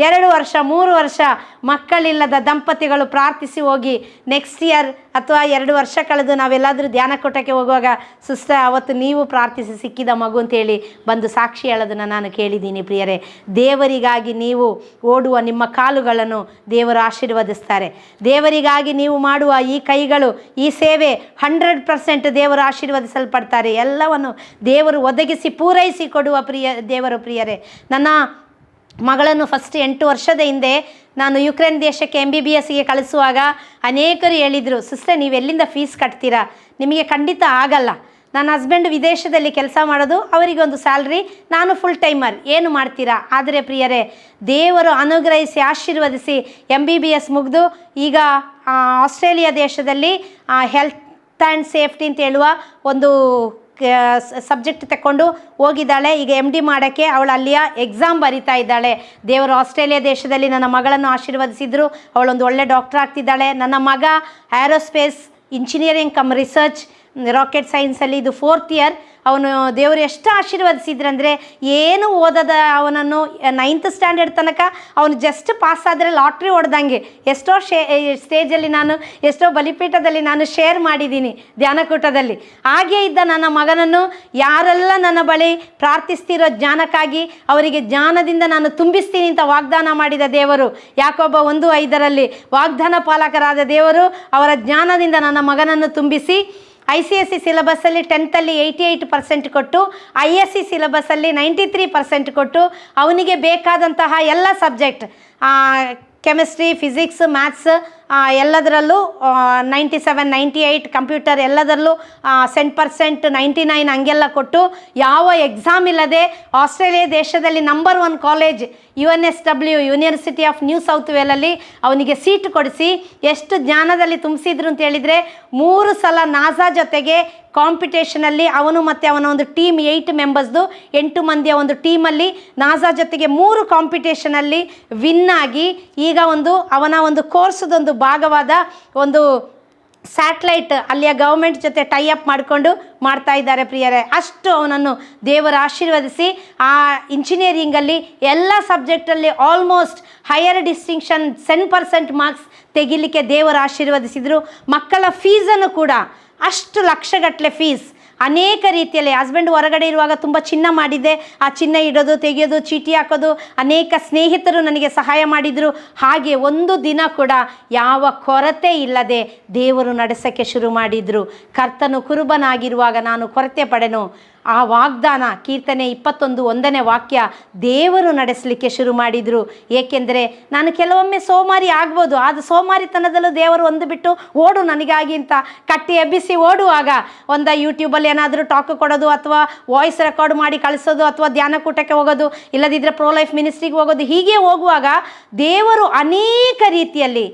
ಎರಡು ವರ್ಷ, ಮೂರು ವರ್ಷ ಮಕ್ಕಳಿಲ್ಲದ ದಂಪತಿಗಳು ಪ್ರಾರ್ಥಿಸಿ ಹೋಗಿ ನೆಕ್ಸ್ಟ್ ಅಥವಾ ಎರಡು ವರ್ಷ ಕಳೆದು ನಾವೆಲ್ಲಾದರೂ ಧ್ಯಾನ ಕೂಟಕ್ಕೆ ಹೋಗುವಾಗ ಸುಸ್ತ ಅವತ್ತು ನೀವು ಪ್ರಾರ್ಥಿಸಿ ಸಿಕ್ಕಿದ ಮಗು ಅಂತೇಳಿ ಬಂದು ಸಾಕ್ಷಿ ಹೇಳೋದನ್ನು ನಾನು ಕೇಳಿದ್ದೀನಿ ಪ್ರಿಯರೇ. ದೇವರಿಗಾಗಿ ನೀವು ಓಡುವ ನಿಮ್ಮ ಕಾಲುಗಳನ್ನು ದೇವರು ಆಶೀರ್ವದಿಸ್ತಾರೆ. ದೇವರಿಗಾಗಿ ನೀವು ಮಾಡುವ ಈ ಕೈಗಳು, ಈ ಸೇವೆ ಹಂಡ್ರೆಡ್ ಪರ್ಸೆಂಟ್ ದೇವರು ಆಶೀರ್ವದಿಸಲ್ಪಡ್ತಾರೆ. ಎಲ್ಲವನ್ನು ದೇವರು ಒದಗಿಸಿ ಪೂರೈಸಿ ಕೊಡುವ ಪ್ರಿಯ ದೇವರು ಪ್ರಿಯರೇ. ನನ್ನ ಮಗಳನ್ನು ಫಸ್ಟ್ ಎಂಟು ವರ್ಷದ ಹಿಂದೆ ನಾನು ಯುಕ್ರೇನ್ ದೇಶಕ್ಕೆ ಎಂ ಬಿ ಬಿ ಎಸ್ಗೆ ಕಳಿಸುವಾಗ ಅನೇಕರು ಹೇಳಿದರು, ಸಿಸ್ಟರ್, ನೀವು ಎಲ್ಲಿಂದ ಫೀಸ್ ಕಟ್ತೀರಾ? ನಿಮಗೆ ಖಂಡಿತ ಆಗಲ್ಲ. ನನ್ನ ಹಸ್ಬೆಂಡ್ ವಿದೇಶದಲ್ಲಿ ಕೆಲಸ ಮಾಡೋದು ಅವರಿಗೊಂದು ಸ್ಯಾಲ್ರಿ ನಾನು ಫುಲ್ ಟೈಮರ್ ಏನು ಮಾಡ್ತೀರಾ? ಆದರೆ ಪ್ರಿಯರೇ, ದೇವರು ಅನುಗ್ರಹಿಸಿ, ಆಶೀರ್ವದಿಸಿ ಎಂ ಬಿ ಬಿ ಎಸ್ ಮುಗಿದು ಈಗ ಆಸ್ಟ್ರೇಲಿಯಾ ದೇಶದಲ್ಲಿ ಹೆಲ್ತ್ ಆ್ಯಂಡ್ ಸೇಫ್ಟಿ ಅಂತ ಹೇಳುವ ಒಂದು ಸಬ್ಜೆಕ್ಟ್ ತಗೊಂಡು ಹೋಗಿದ್ದಾಳೆ. ಈಗ ಎಂ ಡಿ ಮಾಡೋಕ್ಕೆ ಅವಳು ಅಲ್ಲಿಯ ಎಕ್ಸಾಮ್ ಬರಿತಾ ಇದ್ದಾಳೆ. ದೇವರು ಆಸ್ಟ್ರೇಲಿಯಾ ದೇಶದಲ್ಲಿ ನನ್ನ ಮಗಳನ್ನು ಆಶೀರ್ವದಿಸಿದ್ರು. ಅವಳೊಂದು ಒಳ್ಳೆ ಡಾಕ್ಟರ್ ಆಗ್ತಿದ್ದಾಳೆ. ನನ್ನ ಮಗ aerospace engineering cum research rocket ಸೈನ್ಸಲ್ಲಿ ಇದು ಫೋರ್ತ್ ಇಯರ್ ಅವನು ದೇವರು ಎಷ್ಟು ಆಶೀರ್ವದಿಸಿದ್ರಂದರೆ, ಏನು ಓದದ ಅವನನ್ನು ನೈನ್ತ್ ಸ್ಟ್ಯಾಂಡರ್ಡ್ ತನಕ ಅವನು ಜಸ್ಟ್ ಪಾಸ್ ಆದರೆ ಲಾಟ್ರಿ ಹೊಡೆದಂಗೆ ಎಷ್ಟೋ ಶೇ ಸ್ಟೇಜಲ್ಲಿ ನಾನು, ಎಷ್ಟೋ ಬಲಿಪೀಠದಲ್ಲಿ ನಾನು ಶೇರ್ ಮಾಡಿದ್ದೀನಿ ಧ್ಯಾನಕೂಟದಲ್ಲಿ. ಹಾಗೆ ಇದ್ದ ನನ್ನ ಮಗನನ್ನು ಯಾರೆಲ್ಲ ನನ್ನ ಬಳಿ ಪ್ರಾರ್ಥಿಸ್ತಿರೋ ಜ್ಞಾನಕ್ಕಾಗಿ ಅವರಿಗೆ ಜ್ಞಾನದಿಂದ ನಾನು ತುಂಬಿಸ್ತೀನಿ ಅಂತ ವಾಗ್ದಾನ ಮಾಡಿದ ದೇವರು ಯಾಕೊಬ್ಬ ಒಂದು ಐದರಲ್ಲಿ ವಾಗ್ದಾನ ಪಾಲಕರಾದ ದೇವರು ಅವರ ಜ್ಞಾನದಿಂದ ನನ್ನ ಮಗನನ್ನು ತುಂಬಿಸಿ ಐ ಸಿ ಎಸ್ ಸಿ ಸಿಲೆಬಸ್ಸಲ್ಲಿ ಟೆಂತಲ್ಲಿ ಏಯ್ಟಿ ಏಯ್ಟ್ ಪರ್ಸೆಂಟ್ ಕೊಟ್ಟು, ಐ ಎಸ್ ಸಿ ಸಿಲೆಬಸ್ಸಲ್ಲಿ ನೈಂಟಿ ತ್ರೀ ಪರ್ಸೆಂಟ್ ಕೊಟ್ಟು ಅವನಿಗೆ ಬೇಕಾದಂತಹ ಎಲ್ಲ ಸಬ್ಜೆಕ್ಟ್ ಕೆಮಿಸ್ಟ್ರಿ, ಫಿಸಿಕ್ಸ್, ಮ್ಯಾಥ್ಸ್ ಎಲ್ಲದರಲ್ಲೂ ninety seven ninety eight computer ಎಲ್ಲದರಲ್ಲೂ ಸೆಂಟ್ ಪರ್ಸೆಂಟ್ ನೈಂಟಿ ನೈನ್ ಹಂಗೆಲ್ಲ ಕೊಟ್ಟು ಯಾವ ಎಕ್ಸಾಮ್ ಇಲ್ಲದೆ ಆಸ್ಟ್ರೇಲಿಯಾ ದೇಶದಲ್ಲಿ number one college U N S W university of new south ವೇಲಲ್ಲಿ ಅವನಿಗೆ ಸೀಟ್ ಕೊಡಿಸಿ ಎಷ್ಟು ಜ್ಞಾನದಲ್ಲಿ ತುಂಬಿಸಿದ್ರು ಅಂತ ಹೇಳಿದರೆ ಮೂರು ಸಲ ನಾಸಾ ಜೊತೆಗೆ ಕಾಂಪಿಟೇಷನಲ್ಲಿ ಅವನು ಮತ್ತು ಅವನ ಒಂದು ಟೀಮ್ ಏಯ್ಟ್ ಮೆಂಬರ್ಸ್ದು ಎಂಟು ಮಂದಿಯ ಒಂದು ಟೀಮಲ್ಲಿ ನಾಸಾ ಜೊತೆಗೆ ಮೂರು ಕಾಂಪಿಟೇಷನಲ್ಲಿ ವಿನ್ ಆಗಿ ಈಗ ಒಂದು ಅವನ ಒಂದು ಕೋರ್ಸ್ದೊಂದು ಭಾಗವಾದ ಒಂದು ಸ್ಯಾಟ್ಲೈಟ್ ಅಲ್ಲಿಯ ಗೌರ್ಮೆಂಟ್ ಜೊತೆ ಟೈ ಅಪ್ ಮಾಡಿಕೊಂಡು ಮಾಡ್ತಾ ಇದ್ದಾರೆ ಪ್ರಿಯರೇ. ಅಷ್ಟು ಅವನನ್ನು ದೇವರು ಆಶೀರ್ವದಿಸಿ ಆ ಇಂಜಿನಿಯರಿಂಗಲ್ಲಿ ಎಲ್ಲ ಸಬ್ಜೆಕ್ಟಲ್ಲಿ almost higher distinction cent percent marks ತೆಗಿಲಿಕ್ಕೆ ದೇವರು ಆಶೀರ್ವದಿಸಿದರು. ಮಕ್ಕಳ ಫೀಸನ್ನು ಕೂಡ ಅಷ್ಟು ಲಕ್ಷಗಟ್ಟಲೆ ಫೀಸ್ ಅನೇಕ ರೀತಿಯಲ್ಲಿ ಹಸ್ಬೆಂಡ್ ಹೊರಗಡೆ ಇರುವಾಗ ತುಂಬ ಚಿನ್ನ ಮಾಡಿದ್ದೆ ಆ ಚಿನ್ನ ಇಡೋದು, ತೆಗೆಯೋದು, ಚೀಟಿ ಹಾಕೋದು ಅನೇಕ ಸ್ನೇಹಿತರು ನನಗೆ ಸಹಾಯ ಮಾಡಿದರು. ಹಾಗೆ ಒಂದು ದಿನ ಕೂಡ ಯಾವ ಕೊರತೆ ಇಲ್ಲದೆ ದೇವರು ನಡೆಸೋಕ್ಕೆ ಶುರು ಮಾಡಿದರು. ಕರ್ತನು ಕುರುಬನಾಗಿರುವಾಗ ನಾನು ಕೊರತೆ ಪಡೆನು. ಆ ವಾಗ್ದಾನ, ಕೀರ್ತನೆ ಇಪ್ಪತ್ತೊಂದು ಒಂದನೇ ವಾಕ್ಯ ದೇವರು ನಡೆಸಲಿಕ್ಕೆ ಶುರು ಮಾಡಿದರು. ಏಕೆಂದರೆ ನಾನು ಕೆಲವೊಮ್ಮೆ ಸೋಮಾರಿ ಆಗ್ಬೋದು, ಆದ ಸೋಮಾರಿತನದಲ್ಲೂ ದೇವರು ಒಂದು ಬಿಟ್ಟು ಓಡು ನನಗಾಗಿ ಅಂತ ಕಟ್ಟಿ ಎಬ್ಬಿಸಿ ಓಡುವಾಗ ಒಂದು ಯೂಟ್ಯೂಬಲ್ಲಿ ಏನಾದರೂ ಟಾಕ್ ಕೊಡೋದು ಅಥವಾ ವಾಯ್ಸ್ ರೆಕಾರ್ಡ್ ಮಾಡಿ ಕಳಿಸೋದು ಅಥವಾ ಧ್ಯಾನಕೂಟಕ್ಕೆ ಹೋಗೋದು ಇಲ್ಲದಿದ್ದರೆ ಪ್ರೋ ಲೈಫ್ ಮಿನಿಸ್ಟ್ರಿಗೆ ಹೋಗೋದು, ಹೀಗೆ ಹೋಗುವಾಗ ದೇವರು ಅನೇಕ ರೀತಿಯಲ್ಲಿ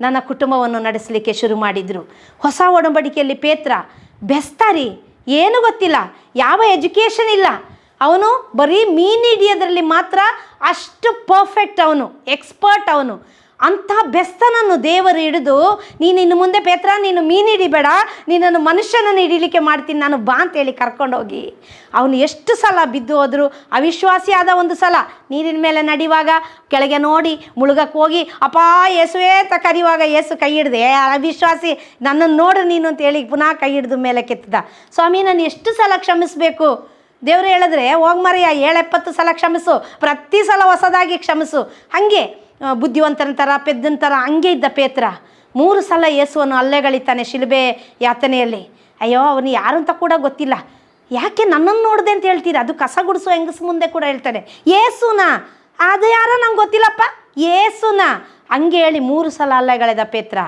ನನ್ನ ಕುಟುಂಬವನ್ನು ನಡೆಸಲಿಕ್ಕೆ ಶುರು ಮಾಡಿದರು. ಹೊಸ ಒಡಂಬಡಿಕೆಯಲ್ಲಿ ಪೇತ್ರ, ಬೆಸ್ತಾರಿ ಏನು ಗೊತ್ತಿಲ್ಲ, ಯಾವ ಎಜುಕೇಷನ್ ಇಲ್ಲ. ಅವನು ಬರೀ ಮೀನ್ ಹಿಡಿಯೋದ್ರಲ್ಲಿ ಮಾತ್ರ ಅಷ್ಟು ಪರ್ಫೆಕ್ಟ್ ಅವನು ಎಕ್ಸ್ಪರ್ಟ್ ಅವನು. ಅಂಥ ಬೆಸ್ತನನ್ನು ದೇವರು ಹಿಡಿದು, ನೀನು ಇನ್ನು ಮುಂದೆ ಪೇತ್ರ, ನೀನು ಮೀನು ಹಿಡಿಬೇಡ ನೀನನ್ನು ಮನುಷ್ಯನನ್ನು ಹಿಡಿಲಿಕ್ಕೆ ಮಾಡ್ತೀನಿ, ನಾನು ಬಾ ಅಂತೇಳಿ ಕರ್ಕೊಂಡೋಗಿ. ಅವನು ಎಷ್ಟು ಸಲ ಬಿದ್ದು ಹೋದರು, ಅವಿಶ್ವಾಸಿ ಆದ ಒಂದು ಸಲ, ನೀರಿನ ಮೇಲೆ ನಡಿವಾಗ ಕೆಳಗೆ ನೋಡಿ ಮುಳುಗಕ್ಕೆ ಹೋಗಿ, ಅಪ್ಪಾ, ಯೇಸುವೇ ತ ಕರೆಯುವಾಗ ಯೇಸು ಕೈ ಹಿಡ್ದೆ ಅವಿಶ್ವಾಸಿ, ನನ್ನನ್ನು ನೋಡು ನೀನು ಅಂತೇಳಿ ಪುನಃ ಕೈ ಹಿಡಿದು ಮೇಲೆ ಕೆತ್ತಿದ. ಸ್ವಾಮಿ, ನಾನು ಎಷ್ಟು ಸಲ ಕ್ಷಮಿಸಬೇಕು? ದೇವರು ಹೇಳಿದ್ರೆ, ಹೋಗ್ ಮರೆಯ ಏಳೆಪ್ಪತ್ತು ಸಲ ಕ್ಷಮಿಸು, ಪ್ರತಿ ಸಲ ಹೊಸದಾಗಿ ಕ್ಷಮಿಸು. ಹಾಗೆ ಆ, ಬುದ್ಧಿವಂತನ ಥರ ಪೆದ್ದನ ಥರ ಹಂಗೆ ಇದ್ದ ಪೇತ್ರ. ಮೂರು ಸಲ ಯೇಸುವನ್ನು ಅಲ್ಲೆಗಳಿತಾನೆ ಶಿಲುಬೆ ಯಾತನೆಯಲ್ಲಿ. ಅಯ್ಯೋ ಅವನು ಯಾರು ಅಂತ ಕೂಡ ಗೊತ್ತಿಲ್ಲ. ಯಾಕೆ ನನ್ನನ್ನು ನೋಡಿದೆ ಅಂತ ಹೇಳ್ತೀರಾ? ಅದು ಕಸ ಗುಡಿಸೋ ಹೆಂಗಸು ಮುಂದೆ ಕೂಡ ಹೇಳ್ತಾನೆ. ಏಸುನ ಅದು ಯಾರೋ ನಂಗೆ ಗೊತ್ತಿಲ್ಲಪ್ಪ. ಏಸುನ ಹಂಗೆ ಹೇಳಿ ಮೂರು ಸಲ ಅಲ್ಲೆಗಳೆದ ಪೇತ್ರ.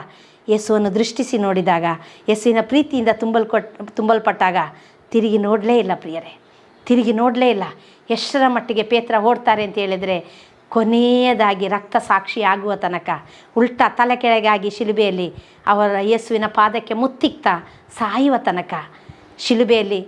ಯೇಸುವನ್ನು ದೃಷ್ಟಿಸಿ ನೋಡಿದಾಗ ಯೇಸುವಿನ ಪ್ರೀತಿಯಿಂದ ತುಂಬಲ್ಕೊಟ್ ತುಂಬಲ್ಪಟ್ಟಾಗ ತಿರುಗಿ ನೋಡಲೇ ಇಲ್ಲ ಪ್ರಿಯರೇ. ತಿರುಗಿ ನೋಡಲೇ ಇಲ್ಲ. ಎಷ್ಟರ ಮಟ್ಟಿಗೆ ಪೇತ್ರ ಓಡ್ತಾರೆ ಅಂತ ಹೇಳಿದರೆ ಕೊನೆಯದಾಗಿ ರಕ್ತ ಸಾಕ್ಷಿ ಆಗುವ ತನಕ ಉಲ್ಟಾ ತಲೆ ಕೆಳಗಾಗಿ ಶಿಲುಬೆಯಲ್ಲಿ ಅವರ ಯೇಸುವಿನ ಪಾದಕ್ಕೆ ಮುತ್ತಿಕ್ತಾ ಸಾಯುವ ತನಕ ಶಿಲುಬೆಯಲ್ಲಿ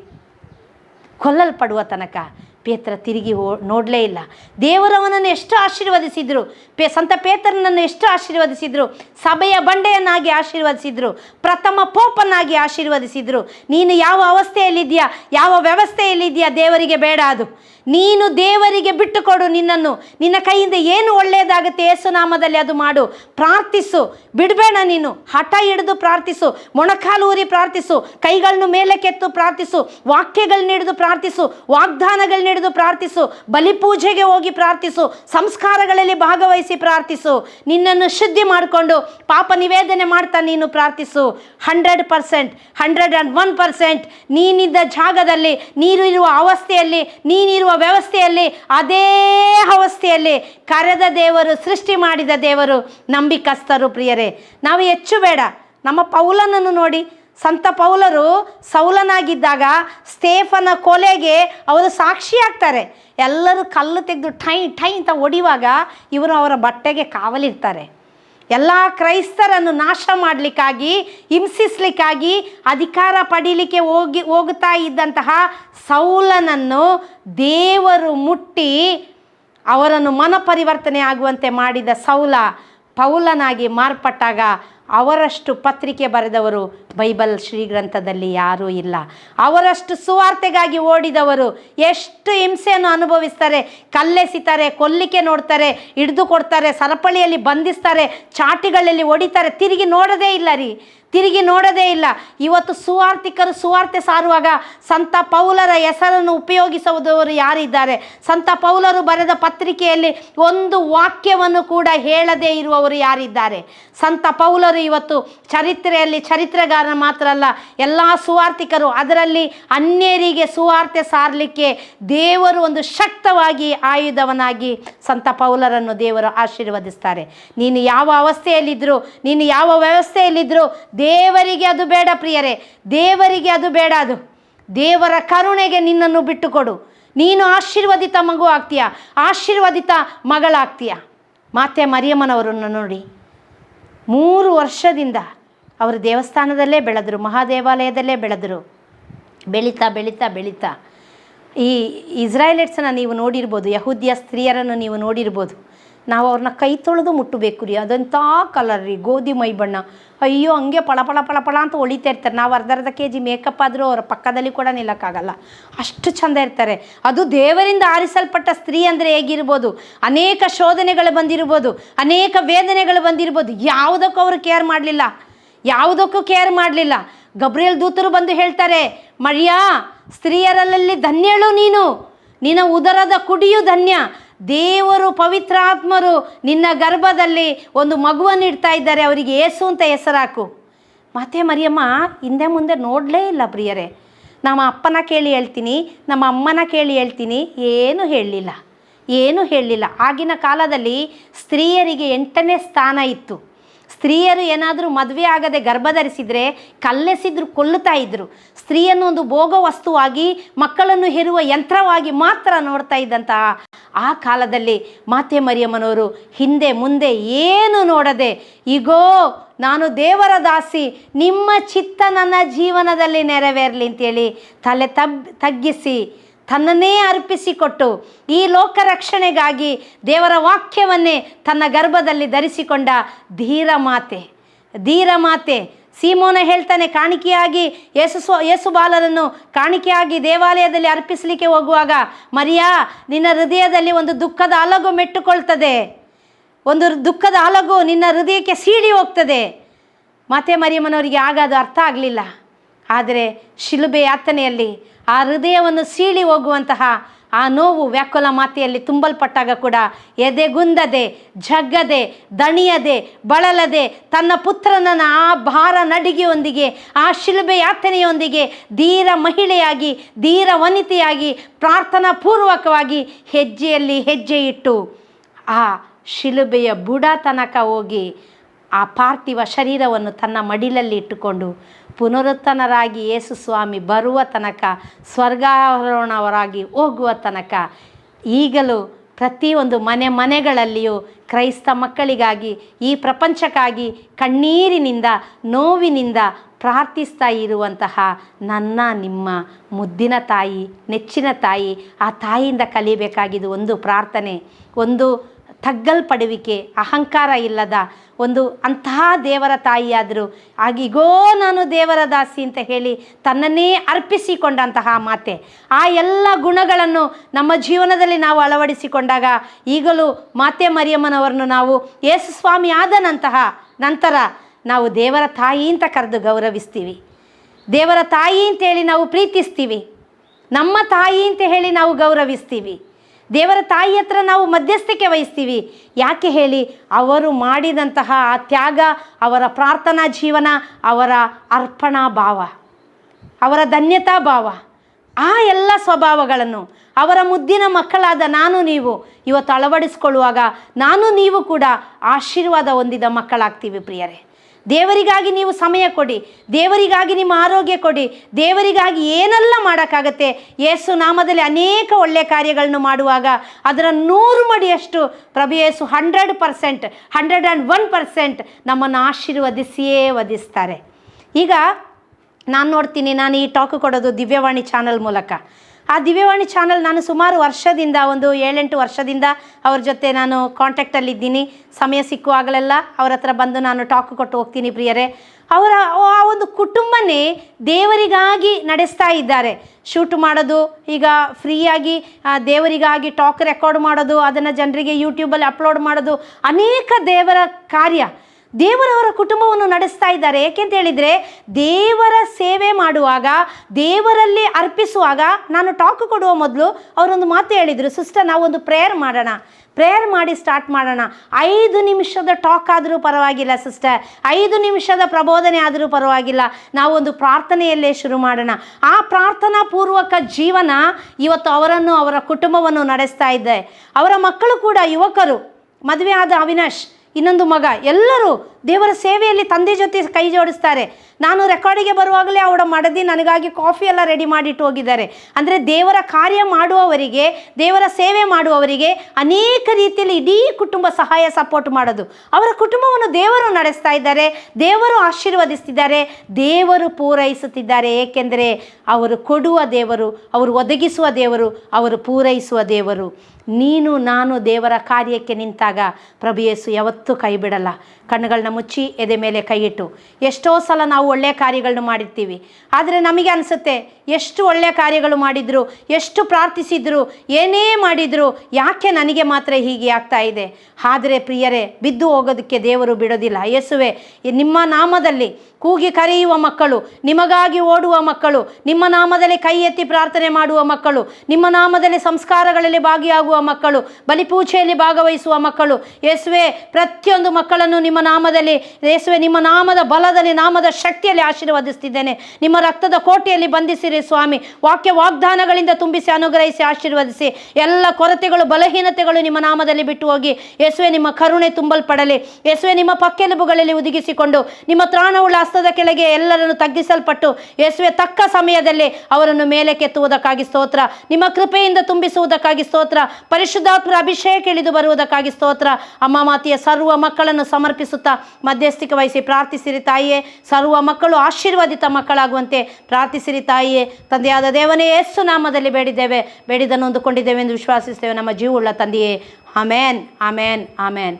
ಕೊಲ್ಲಲ್ಪಡುವ ತನಕ ಪೇತ್ರ ತಿರುಗಿ ಹೋ ನೋಡಲೇ ಇಲ್ಲ. ದೇವರವನನ್ನು ಎಷ್ಟು ಆಶೀರ್ವದಿಸಿದ್ರು? ಪೇ ಸಂತ ಪೇತ್ರನನ್ನು ಎಷ್ಟು ಆಶೀರ್ವದಿಸಿದ್ರು? ಸಭೆಯ ಬಂಡೆಯನ್ನಾಗಿ ಆಶೀರ್ವದಿಸಿದ್ರು? ಪ್ರಥಮ ಪೋಪನ್ನಾಗಿ ಆಶೀರ್ವದಿಸಿದ್ರು? ನೀನು ಯಾವ ಅವಸ್ಥೆಯಲ್ಲಿದೆಯಾ ಯಾವ ವ್ಯವಸ್ಥೆಯಲ್ಲಿದೆಯಾ ದೇವರಿಗೆ ಬೇಡ ಅದು. ನೀನು ದೇವರಿಗೆ ಬಿಟ್ಟುಕೊಡು ನಿನ್ನನ್ನು. ನಿನ್ನ ಕೈಯಿಂದ ಏನು ಒಳ್ಳೆಯದಾಗುತ್ತೆ ಯೇಸುನಾಮದಲ್ಲಿ ಅದು ಮಾಡು. ಪ್ರಾರ್ಥಿಸು. ಬಿಡಬೇಡ ನೀನು. ಹಠ ಹಿಡಿದು ಪ್ರಾರ್ಥಿಸು. ಮೊಣಕಾಲು ಊರಿ ಪ್ರಾರ್ಥಿಸು. ಕೈಗಳನ್ನು ಮೇಲೆ ಕೆತ್ತು ಪ್ರಾರ್ಥಿಸು. ವಾಕ್ಯಗಳನ್ನ ಹಿಡಿದು ಪ್ರಾರ್ಥಿಸು. ವಾಗ್ದಾನಗಳನ್ನ ಹಿಡಿದು ಪ್ರಾರ್ಥಿಸು. ಬಲಿಪೂಜೆಗೆ ಹೋಗಿ ಪ್ರಾರ್ಥಿಸು. ಸಂಸ್ಕಾರಗಳಲ್ಲಿ ಭಾಗವಹಿಸಿ ಪ್ರಾರ್ಥಿಸು. ನಿನ್ನನ್ನು ಶುದ್ಧಿ ಮಾಡಿಕೊಂಡು ಪಾಪ ನಿವೇದನೆ ಮಾಡ್ತಾ ನೀನು ಪ್ರಾರ್ಥಿಸು. Hundred percent. Hundred and one percent. ನೀನಿದ್ದ ಜಾಗದಲ್ಲಿ ನೀರು ಇರುವ ಅವಸ್ಥೆಯಲ್ಲಿ, ನೀನಿರುವ ವ್ಯವಸ್ಥೆಯಲ್ಲಿ, ಅದೇ ಅವಸ್ಥೆಯಲ್ಲಿ ಕರೆದ ದೇವರು, ಸೃಷ್ಟಿ ಮಾಡಿದ ದೇವರು ನಂಬಿಕಸ್ತರು ಪ್ರಿಯರೇ. ನಾವು ಹೆಚ್ಚು ಬೇಡ. ನಮ್ಮ ಪೌಲನನ್ನು ನೋಡಿ. ಸಂತ ಪೌಲರು ಸೌಲನಾಗಿದ್ದಾಗ ಸ್ಟೇಫನ ಕೊಲೆಗೆ ಅವರು ಸಾಕ್ಷಿಯಾಗ್ತಾರೆ ಎಲ್ಲರೂ ಕಲ್ಲು ತೆಗೆದು ಠೈ ಠೈ ಅಂತ ಹೊಡಿವಾಗ ಇವರು ಅವರ ಬಟ್ಟೆಗೆ ಕಾವಲಿರ್ತಾರೆ. ಎಲ್ಲ ಕ್ರೈಸ್ತರನ್ನು ನಾಶ ಮಾಡಲಿಕ್ಕಾಗಿ, ಹಿಂಸಿಸ್ಲಿಕ್ಕಾಗಿ, ಅಧಿಕಾರ ಪಡೀಲಿಕ್ಕೆ ಹೋಗಿ, ಹೋಗುತ್ತಾ ಇದ್ದಂತಹ ಸೌಲನನ್ನು ದೇವರು ಮುಟ್ಟಿ ಅವರನ್ನು ಮನಪರಿವರ್ತನೆ ಆಗುವಂತೆ ಮಾಡಿದ ಸೌಲ ಪೌಲನಾಗಿ ಮಾರ್ಪಟ್ಟಾಗ ಅವರಷ್ಟು ಪತ್ರಿಕೆ ಬರೆದವರು ಬೈಬಲ್ ಶ್ರೀಗ್ರಂಥದಲ್ಲಿ ಯಾರೂ ಇಲ್ಲ. ಅವರಷ್ಟು ಸುವಾರ್ತೆಗಾಗಿ ಓಡಿದವರು ಎಷ್ಟು ಹಿಂಸೆಯನ್ನು ಅನುಭವಿಸ್ತಾರೆ, ಕಲ್ಲೆಸಿತಾರೆ, ಕೊಲ್ಲಿಕೆ ನೋಡ್ತಾರೆ, ಹಿಡಿದು ಕೊಡ್ತಾರೆ, ಸರಪಳಿಯಲ್ಲಿ ಬಂಧಿಸ್ತಾರೆ, ಚಾಟಿಗಳಲ್ಲಿ ಹೊಡಿತಾರೆ, ತಿರುಗಿ ನೋಡೋದೇ ಇಲ್ಲ ರೀ. ತಿರುಗಿ ನೋಡೋದೇ ಇಲ್ಲ. ಇವತ್ತು ಸುವಾರ್ತಿಕರು ಸುವಾರ್ತೆ ಸಾರುವಾಗ ಸಂತ ಪೌಲರ ಹೆಸರನ್ನು ಉಪಯೋಗಿಸುವುದವರು ಯಾರಿದ್ದಾರೆ? ಸಂತ ಪೌಲರು ಬರೆದ ಪತ್ರಿಕೆಯಲ್ಲಿ ಒಂದು ವಾಕ್ಯವನ್ನು ಕೂಡ ಹೇಳದೇ ಇರುವವರು ಯಾರಿದ್ದಾರೆ? ಸಂತ ಪೌಲರು ಇವತ್ತು ಚರಿತ್ರೆಯಲ್ಲಿ ಚರಿತ್ರೆಗಾರ ಮಾತ್ರ ಅಲ್ಲ, ಎಲ್ಲ ಸುವಾರ್ಥಿಕರು ಅದರಲ್ಲಿ ಅನ್ಯರಿಗೆ ಸುವಾರ್ತೆ ಸಾರಲಿಕ್ಕೆ ದೇವರು ಒಂದು ಶಕ್ತವಾಗಿ ಆಯುಧವನಾಗಿ ಸಂತ ಪೌಲರನ್ನು ದೇವರು ಆಶೀರ್ವದಿಸ್ತಾರೆ. ನೀನು ಯಾವ ಅವಸ್ಥೆಯಲ್ಲಿದ್ದರೂ ನೀನು ಯಾವ ವ್ಯವಸ್ಥೆಯಲ್ಲಿದ್ದರೂ ದೇವರಿಗೆ ಅದು ಬೇಡ ಪ್ರಿಯರೇ, ದೇವರಿಗೆ ಅದು ಬೇಡ ಅದು. ದೇವರ ಕರುಣೆಗೆ ನಿನ್ನನ್ನು ಬಿಟ್ಟುಕೊಡು. ನೀನು ಆಶೀರ್ವದಿತ ಮಗು ಆಗ್ತೀಯ? ಆಶೀರ್ವದಿತ ಮಗಳಾಗ್ತೀಯ? ಮಾತೆ ಮರಿಯಮ್ಮನವರನ್ನು ನೋಡಿ, ಮೂರು ವರ್ಷದಿಂದ ಅವರು ದೇವಸ್ಥಾನದಲ್ಲೇ ಬೆಳೆದರು, ಮಹಾದೇವಾಲಯದಲ್ಲೇ ಬೆಳೆದರು. ಬೆಳೀತಾ ಬೆಳೀತಾ ಬೆಳೀತಾ. ಈ ಇಸ್ರಾಯೇಲಿಟ್ಸನ್ನ ನೀವು ನೋಡಿರ್ಬೋದು, ಯಹೂದಿಯ ಸ್ತ್ರೀಯರನ್ನು ನೀವು ನೋಡಿರ್ಬೋದು. ನಾವು ಅವ್ರನ್ನ ಕೈ ತೊಳೆದು ಮುಟ್ಟಬೇಕು ರೀ, ಅದಂಥ ಕಲರ್ ರೀ, ಗೋಧಿ ಮೈ ಬಣ್ಣ ಅಯ್ಯೋ, ಹಂಗೆ ಪಳ ಪಳ ಪಳ ಪಳ ಅಂತ ಹೊಳಿತಾ ಇರ್ತಾರೆ. ನಾವು ಅರ್ಧ ಅರ್ಧ ಕೆ ಜಿ ಮೇಕಪ್ ಆದರೂ ಅವರ ಪಕ್ಕದಲ್ಲಿ ಕೂಡ ನಿಲ್ಲಕ್ಕಾಗಲ್ಲ. ಅಷ್ಟು ಚಂದ ಇರ್ತಾರೆ. ಅದು ದೇವರಿಂದ ಆರಿಸಲ್ಪಟ್ಟ ಸ್ತ್ರೀ ಅಂದರೆ ಹೇಗಿರ್ಬೋದು? ಅನೇಕ ಶೋಧನೆಗಳು ಬಂದಿರ್ಬೋದು, ಅನೇಕ ವೇದನೆಗಳು ಬಂದಿರ್ಬೋದು. ಯಾವುದಕ್ಕೂ ಅವರು ಕೇರ್ ಮಾಡಲಿಲ್ಲ. ಯಾವುದಕ್ಕೂ ಕೇರ್ ಮಾಡಲಿಲ್ಲ. ಗಬ್ರಿಯಲ್ ದೂತರು ಬಂದು ಹೇಳ್ತಾರೆ, ಮರಿಯಾ ಸ್ತ್ರೀಯರಲ್ಲಿ ಧನ್ಯಳು ನೀನು. ನಿನ್ನ ಉದರದ ಕುಡಿಯು ಧನ್ಯ. ದೇವರು ಪವಿತ್ರಾತ್ಮರು ನಿನ್ನ ಗರ್ಭದಲ್ಲಿ ಒಂದು ಮಗುವನ್ನು ಇಡ್ತಾ ಇದ್ದಾರೆ, ಅವರಿಗೆ ಏಸು ಅಂತ ಹೆಸರಾಕು. ಮತ್ತೆ ಮರಿಯಮ್ಮ, ಹಿಂದೆ ಮುಂದೆ ನೋಡಲೇ ಇಲ್ಲ ಪ್ರಿಯರೇ. ನಮ್ಮ ಅಪ್ಪನ ಕೇಳಿ ಹೇಳ್ತೀನಿ, ನಮ್ಮ ಅಮ್ಮನ ಕೇಳಿ ಹೇಳ್ತೀನಿ, ಏನೂ ಹೇಳಲಿಲ್ಲ. ಏನೂ ಹೇಳಲಿಲ್ಲ. ಆಗಿನ ಕಾಲದಲ್ಲಿ ಸ್ತ್ರೀಯರಿಗೆ ಎಂಟನೇ ಸ್ಥಾನ ಇತ್ತು. ಸ್ತ್ರೀಯರು ಏನಾದರೂ ಮದುವೆ ಆಗದೆ ಗರ್ಭಧರಿಸಿದರೆ ಕಲ್ಲೆಸಿದ್ರು ಕೊಲ್ಲುತ್ತಾ ಇದ್ದರು ಸ್ತ್ರೀಯನ್ನು ಒಂದು ಭೋಗ ವಸ್ತುವಾಗಿ, ಮಕ್ಕಳನ್ನು ಹೆರುವ ಯಂತ್ರವಾಗಿ ಮಾತ್ರ ನೋಡ್ತಾ ಇದ್ದಂತಹ ಆ ಕಾಲದಲ್ಲಿ ಮಾತೆ ಮರಿಯಮ್ಮನವರು ಹಿಂದೆ ಮುಂದೆ ಏನು ನೋಡದೆ ಈಗೋ ನಾನು ದೇವರ ದಾಸಿ, ನಿಮ್ಮ ಚಿತ್ತ ನನ್ನ ಜೀವನದಲ್ಲಿ ನೆರವೇರಲಿ ಅಂತೇಳಿ ತಲೆ ತಬ್, ತಗ್ಗಿಸಿ ತನ್ನನ್ನೇ ಅರ್ಪಿಸಿಕೊಟ್ಟು ಈ ಲೋಕ ರಕ್ಷಣೆಗಾಗಿ ದೇವರ ವಾಕ್ಯವನ್ನೇ ತನ್ನ ಗರ್ಭದಲ್ಲಿ ಧರಿಸಿಕೊಂಡ ಧೀರ ಮಾತೆ ಧೀರ ಮಾತೆ ಸೀಮೋನ ಹೇಳ್ತಾನೆ, ಕಾಣಿಕೆಯಾಗಿ ಯೇಸು ಸ್ವ, ಯೇಸು ಬಾಲನನ್ನು ಕಾಣಿಕೆಯಾಗಿ ದೇವಾಲಯದಲ್ಲಿ ಅರ್ಪಿಸಲಿಕ್ಕೆ ಹೋಗುವಾಗ, ಮರಿಯಾ, ನಿನ್ನ ಹೃದಯದಲ್ಲಿ ಒಂದು ದುಃಖದ ಅಲಗು ಮೆಟ್ಟುಕೊಳ್ತದೆ. ಒಂದು ದುಃಖದ ಅಲಗು ನಿನ್ನ ಹೃದಯಕ್ಕೆ ಸೀಳಿ ಹೋಗ್ತದೆ. ಮಾತೆ ಮರಿಯಮ್ಮನವರಿಗೆ ಆಗ ಅದು ಅರ್ಥ ಆಗಲಿಲ್ಲ. ಆದರೆ ಶಿಲುಬೆ ಯಾತನೆಯಲ್ಲಿ ಆ ಹೃದಯವನ್ನು ಸೀಳಿ ಹೋಗುವಂತಹ ಆ ನೋವು ವ್ಯಾಕುಲ ಮಾತೆಯಲ್ಲಿ ತುಂಬಲ್ಪಟ್ಟಾಗ ಕೂಡ ಎದೆಗುಂದದೆ ಜಗ್ಗದೆ, ದಣಿಯದೆ, ಬಳಲದೆ ತನ್ನ ಪುತ್ರನನ್ನು ಆ ಭಾರ ನಡಿಗೆಯೊಂದಿಗೆ, ಆ ಶಿಲುಬೆ ಯಾತನೆಯೊಂದಿಗೆ ಧೀರ ಮಹಿಳೆಯಾಗಿ, ಧೀರ ವನಿತೆಯಾಗಿ ಪ್ರಾರ್ಥನಾ ಪೂರ್ವಕವಾಗಿ ಹೆಜ್ಜೆಯಲ್ಲಿ ಹೆಜ್ಜೆ ಇಟ್ಟು ಆ ಶಿಲುಬೆಯ ಬುಡ ತನಕ ಹೋಗಿ ಆ ಪಾರ್ಥಿವ ಶರೀರವನ್ನು ತನ್ನ ಮಡಿಲಲ್ಲಿ ಇಟ್ಟುಕೊಂಡು ಪುನರುತ್ತನರಾಗಿ ಯೇಸು ಸ್ವಾಮಿ ಬರುವ ತನಕ, ಸ್ವರ್ಗಾರೋಹಣವರಾಗಿ ಹೋಗುವ ತನಕ, ಈಗಲೂ ಪ್ರತಿಯೊಂದು ಮನೆ ಮನೆಗಳಲ್ಲಿಯೂ ಕ್ರೈಸ್ತ ಮಕ್ಕಳಿಗಾಗಿ, ಈ ಪ್ರಪಂಚಕ್ಕಾಗಿ ಕಣ್ಣೀರಿನಿಂದ, ನೋವಿನಿಂದ ಪ್ರಾರ್ಥಿಸ್ತಾ ಇರುವಂತಹ ನನ್ನ, ನಿಮ್ಮ ಮುದ್ದಿನ ತಾಯಿ, ನೆಚ್ಚಿನ ತಾಯಿ, ಆ ತಾಯಿಯಿಂದ ಕಲಿಬೇಕಾಗಿದ್ದು ಒಂದು ಪ್ರಾರ್ಥನೆ, ಒಂದು ತಗ್ಗಲ್ಪಡುವಿಕೆ, ಅಹಂಕಾರ ಇಲ್ಲದ ಒಂದು ಅಂತಹ ದೇವರ ತಾಯಿಯಾದರು ಆಗಿಗೋ ನಾನು ದೇವರ ದಾಸಿ ಅಂತ ಹೇಳಿ ತನ್ನನ್ನೇ ಅರ್ಪಿಸಿಕೊಂಡಂತಹ ಮಾತೆ. ಆ ಎಲ್ಲ ಗುಣಗಳನ್ನು ನಮ್ಮ ಜೀವನದಲ್ಲಿ ನಾವು ಅಳವಡಿಸಿಕೊಂಡಾಗ ಈಗಲೂ ಮಾತೆ ಮರಿಯಮ್ಮನವರನ್ನು ನಾವು ಯೇಸು ಸ್ವಾಮಿ ಆದ ನಂತಹ ನಂತರ ನಾವು ದೇವರ ತಾಯಿ ಅಂತ ಕರೆದು ಗೌರವಿಸ್ತೀವಿ. ದೇವರ ತಾಯಿ ಅಂತೇಳಿ ನಾವು ಪ್ರೀತಿಸ್ತೀವಿ. ನಮ್ಮ ತಾಯಿ ಅಂತ ಹೇಳಿ ನಾವು ಗೌರವಿಸ್ತೀವಿ. ದೇವರ ತಾಯಿ ಹತ್ರ ನಾವು ಮಧ್ಯಸ್ಥಿಕೆ ವಹಿಸ್ತೀವಿ. ಯಾಕೆ ಹೇಳಿ? ಅವರು ಮಾಡಿದಂತಹ ಆ ತ್ಯಾಗ, ಅವರ ಪ್ರಾರ್ಥನಾ ಜೀವನ, ಅವರ ಅರ್ಪಣಾ ಭಾವ, ಅವರ ಧನ್ಯತಾ ಭಾವ, ಆ ಎಲ್ಲ ಸ್ವಭಾವಗಳನ್ನು, ಅವರ ಮುದ್ದಿನ ಮಕ್ಕಳಾದ ನಾನು ನೀವು ಇವತ್ತು ಅಳವಡಿಸ್ಕೊಳ್ಳುವಾಗ ನಾನು ನೀವು ಕೂಡ ಆಶೀರ್ವಾದ ಹೊಂದಿದ ಮಕ್ಕಳಾಗ್ತೀವಿ ಪ್ರಿಯರೇ. ದೇವರಿಗಾಗಿ ನೀವು ಸಮಯ ಕೊಡಿ, ದೇವರಿಗಾಗಿ ನಿಮ್ಮ ಆರೋಗ್ಯ ಕೊಡಿ, ದೇವರಿಗಾಗಿ ಏನೆಲ್ಲ ಮಾಡೋಕ್ಕಾಗತ್ತೆ, ಯೇಸು ನಾಮದಲ್ಲಿ ಅನೇಕ ಒಳ್ಳೆಯ ಕಾರ್ಯಗಳನ್ನು ಮಾಡುವಾಗ ಅದರ ನೂರು ಮಡಿಯಷ್ಟು ಪ್ರಭು ಯೇಸು hundred percent, hundred and one percent ನಮ್ಮನ್ನು ಆಶೀರ್ವದಿಸಿಯೇ ವಧಿಸ್ತಾರೆ. ಈಗ ನಾನು ನೋಡ್ತೀನಿ, ನಾನು ಈ ಟಾಕ್ ಕೊಡೋದು ದಿವ್ಯವಾಣಿ ಚಾನಲ್ ಮೂಲಕ. ಆ ದಿವ್ಯವಾಣಿ ಚಾನಲ್ ನಾನು ಸುಮಾರು ವರ್ಷದಿಂದ, ಒಂದು ಏಳೆಂಟು ವರ್ಷದಿಂದ ಅವ್ರ ಜೊತೆ ನಾನು ಕಾಂಟ್ಯಾಕ್ಟಲ್ಲಿದ್ದೀನಿ ಸಮಯ ಸಿಕ್ಕುವಾಗಲೆಲ್ಲ ಅವ್ರ ಹತ್ರ ಬಂದು ನಾನು ಟಾಕ್ ಕೊಟ್ಟು ಹೋಗ್ತೀನಿ ಪ್ರಿಯರೇ. ಅವರ, ಆ ಒಂದು ಕುಟುಂಬನೇ ದೇವರಿಗಾಗಿ ನಡೆಸ್ತಾ ಇದ್ದಾರೆ. ಶೂಟ್ ಮಾಡೋದು, ಈಗ ಫ್ರೀಯಾಗಿ ದೇವರಿಗಾಗಿ ಟಾಕ್ ರೆಕಾರ್ಡ್ ಮಾಡೋದು, ಅದನ್ನು ಜನರಿಗೆ ಯೂಟ್ಯೂಬಲ್ಲಿ ಅಪ್ಲೋಡ್ ಮಾಡೋದು, ಅನೇಕ ದೇವರ ಕಾರ್ಯ. ದೇವರವರ ಕುಟುಂಬವನ್ನು ನಡೆಸ್ತಾ ಇದ್ದಾರೆ. ಏಕೆಂತ ಹೇಳಿದರೆ, ದೇವರ ಸೇವೆ ಮಾಡುವಾಗ, ದೇವರಲ್ಲಿ ಅರ್ಪಿಸುವಾಗ, ನಾನು ಟಾಕ್ ಕೊಡುವ ಮೊದಲು ಅವರೊಂದು ಮಾತು ಹೇಳಿದರು, ಸಿಸ್ಟರ್, ನಾವೊಂದು ಪ್ರೇಯರ್ ಮಾಡೋಣ. ಪ್ರೇಯರ್ ಮಾಡಿ ಸ್ಟಾರ್ಟ್ ಮಾಡೋಣ. ಐದು ನಿಮಿಷದ ಟಾಕ್ ಆದರೂ ಪರವಾಗಿಲ್ಲ, ಸಿಸ್ಟರ್. ಐದು ನಿಮಿಷದ ಪ್ರಬೋಧನೆ ಆದರೂ ಪರವಾಗಿಲ್ಲ. ನಾವೊಂದು ಪ್ರಾರ್ಥನೆಯಲ್ಲೇ ಶುರು ಮಾಡೋಣ. ಆ ಪ್ರಾರ್ಥನಾ ಪೂರ್ವಕ ಜೀವನ ಇವತ್ತು ಅವರನ್ನು, ಅವರ ಕುಟುಂಬವನ್ನು ನಡೆಸ್ತಾ ಇದೆ. ಅವರ ಮಕ್ಕಳು ಕೂಡ, ಯುವಕರು, ಮದುವೆ ಆದ ಅವಿನಾಶ್ ಇನ್ನೊಂದು ಮಗ ಎಲ್ಲರೂ ದೇವರ ಸೇವೆಯಲ್ಲಿ ತಂದೆ ಜೊತೆ ಕೈ ಜೋಡಿಸ್ತಾರೆ. ನಾನು ರೆಕಾರ್ಡಿಗೆ ಬರುವಾಗಲೇ ಅವಳ ಮಡದಿ ನನಗಾಗಿ ಕಾಫಿ ಎಲ್ಲ ರೆಡಿ ಮಾಡಿಟ್ಟು ಹೋಗಿದ್ದಾರೆ. ಅಂದರೆ ದೇವರ ಕಾರ್ಯ ಮಾಡುವವರಿಗೆ, ದೇವರ ಸೇವೆ ಮಾಡುವವರಿಗೆ ಅನೇಕ ರೀತಿಯಲ್ಲಿ ಇಡೀ ಕುಟುಂಬ ಸಹಾಯ ಸಪೋರ್ಟ್ ಮಾಡೋದು. ಅವರ ಕುಟುಂಬವನ್ನು ದೇವರು ನಡೆಸ್ತಾ ಇದ್ದಾರೆ, ದೇವರು ಆಶೀರ್ವದಿಸ್ತಿದ್ದಾರೆ, ದೇವರು ಪೂರೈಸುತ್ತಿದ್ದಾರೆ. ಏಕೆಂದರೆ ಅವರು ಕೊಡುವ ದೇವರು, ಅವರು ಒದಗಿಸುವ ದೇವರು, ಅವರು ಪೂರೈಸುವ ದೇವರು. ನೀನು, ನಾನು ದೇವರ ಕಾರ್ಯಕ್ಕೆ ನಿಂತಾಗ ಪ್ರಭು ಯೇಸು ಯಾವತ್ತೂ ಕೈ ಬಿಡಲ್ಲ ಕಣ್ಣುಗಳನ್ನ ಮುಚ್ಚಿ ಎದೆ ಮೇಲೆ ಕೈ ಇಟ್ಟು ಎಷ್ಟೋ ಸಲ ನಾವು ಒಳ್ಳೆಯ ಕಾರ್ಯಗಳನ್ನು ಮಾಡಿರ್ತೀವಿ. ಆದರೆ ನಮಗೆ ಅನಿಸುತ್ತೆ, ಎಷ್ಟು ಒಳ್ಳೆಯ ಕಾರ್ಯಗಳು ಮಾಡಿದ್ರು, ಎಷ್ಟು ಪ್ರಾರ್ಥಿಸಿದ್ರು, ಏನೇ ಮಾಡಿದ್ರು, ಯಾಕೆ ನನಗೆ ಮಾತ್ರ ಹೀಗೆ ಆಗ್ತಾ ಇದೆ? ಆದರೆ ಪ್ರಿಯರೇ, ಬಿದ್ದು ಹೋಗೋದಕ್ಕೆ ದೇವರು ಬಿಡೋದಿಲ್ಲ. ಯೇಸುವೆ, ನಿಮ್ಮ ನಾಮದಲ್ಲಿ ಕೂಗಿ ಕರೆಯುವ ಮಕ್ಕಳು, ನಿಮಗಾಗಿ ಓಡುವ ಮಕ್ಕಳು, ನಿಮ್ಮ ನಾಮದಲ್ಲಿ ಕೈ ಎತ್ತಿ ಪ್ರಾರ್ಥನೆ ಮಾಡುವ ಮಕ್ಕಳು, ನಿಮ್ಮ ನಾಮದಲ್ಲಿ ಸಂಸ್ಕಾರಗಳಲ್ಲಿ ಭಾಗಿಯಾಗುವ ಮಕ್ಕಳು, ಬಲಿಪೂಜೆಯಲ್ಲಿ ಭಾಗವಹಿಸುವ ಮಕ್ಕಳು, ಯೇಸುವೆ, ಪ್ರತಿಯೊಂದು ಮಕ್ಕಳನ್ನು ನಿಮ್ಮ ನಾಮದಲ್ಲಿ, ಯೇಸುವೆ, ನಿಮ್ಮ ನಾಮದ ಬಲದಲ್ಲಿ, ನಾಮದ ಶಕ್ತಿಯಲ್ಲಿ ಆಶೀರ್ವದಿಸುತ್ತಿದ್ದೇನೆ ನಿಮ್ಮ ರಕ್ತದ ಕೋಟೆಯಲ್ಲಿ ಬಂಧಿಸಿರಿ ಸ್ವಾಮಿ. ವಾಕ್ಯ ವಾಗ್ದಾನಗಳಿಂದ ತುಂಬಿಸಿ, ಅನುಗ್ರಹಿಸಿ, ಆಶೀರ್ವದಿಸಿ. ಎಲ್ಲ ಕೊರತೆಗಳು, ಬಲಹೀನತೆಗಳು ನಿಮ್ಮ ನಾಮದಲ್ಲಿ ಬಿಟ್ಟು ಹೋಗಿ, ಯೇಸುವೆ, ನಿಮ್ಮ ಕರುಣೆ ತುಂಬಲ್ಪಡಲಿ. ಯೇಸುವೆ, ನಿಮ್ಮ ಪಕ್ಕೆಲುಬುಗಳಲ್ಲಿ ಒದಗಿಸಿಕೊಂಡು ನಿಮ್ಮ ತ್ರಾಣವುಳ್ಳ ಹಸ್ತದ ಕೆಳಗೆ ಎಲ್ಲರನ್ನು ತಗ್ಗಿಸಲ್ಪಟ್ಟು ಯೇಸುವೆ ತಕ್ಕ ಸಮಯದಲ್ಲಿ ಅವರನ್ನು ಮೇಲೆ ಕೆತ್ತುವುದಕ್ಕಾಗಿ ಸ್ತೋತ್ರ. ನಿಮ್ಮ ಕೃಪೆಯಿಂದ ತುಂಬಿಸುವುದಕ್ಕಾಗಿ ಸ್ತೋತ್ರ. ಪರಿಶುದ್ಧಾತ್ಮರ ಅಭಿಷೇಕ ಇಳಿದು ಬರುವುದಕ್ಕಾಗಿ ಸ್ತೋತ್ರ. ಅಮ್ಮ, ಮಾತೆಯ ಸರ್ವ ಮಕ್ಕಳನ್ನು ಸಮರ್ಪಿಸುತ್ತಾ ಮಧ್ಯಸ್ಥಿಕೆ ವಹಿಸಿ ಪ್ರಾರ್ಥಿಸಿರಿ ತಾಯಿಯೇ. ಸರ್ವ ಮಕ್ಕಳು ಆಶೀರ್ವಾದಿತ ಮಕ್ಕಳಾಗುವಂತೆ ಪ್ರಾರ್ಥಿಸಿರಿ ತಾಯಿಯೇ. ತಂದೆಯಾದ ದೇವನೇ, ಯೇಸು ನಾಮದಲ್ಲಿ ಬೇಡಿದ್ದೇವೆ. ಬೇಡಿದನ್ನು ಹೊಂದಿಕೊಂಡಿದ್ದೇವೆ ಎಂದು ವಿಶ್ವಾಸಿಸ್ತೇವೆ ನಮ್ಮ ಜೀವವುಳ್ಳ ತಂದೆಯೇ. ಆಮೇನ್ ಆಮೇನ್ ಆಮೇನ್.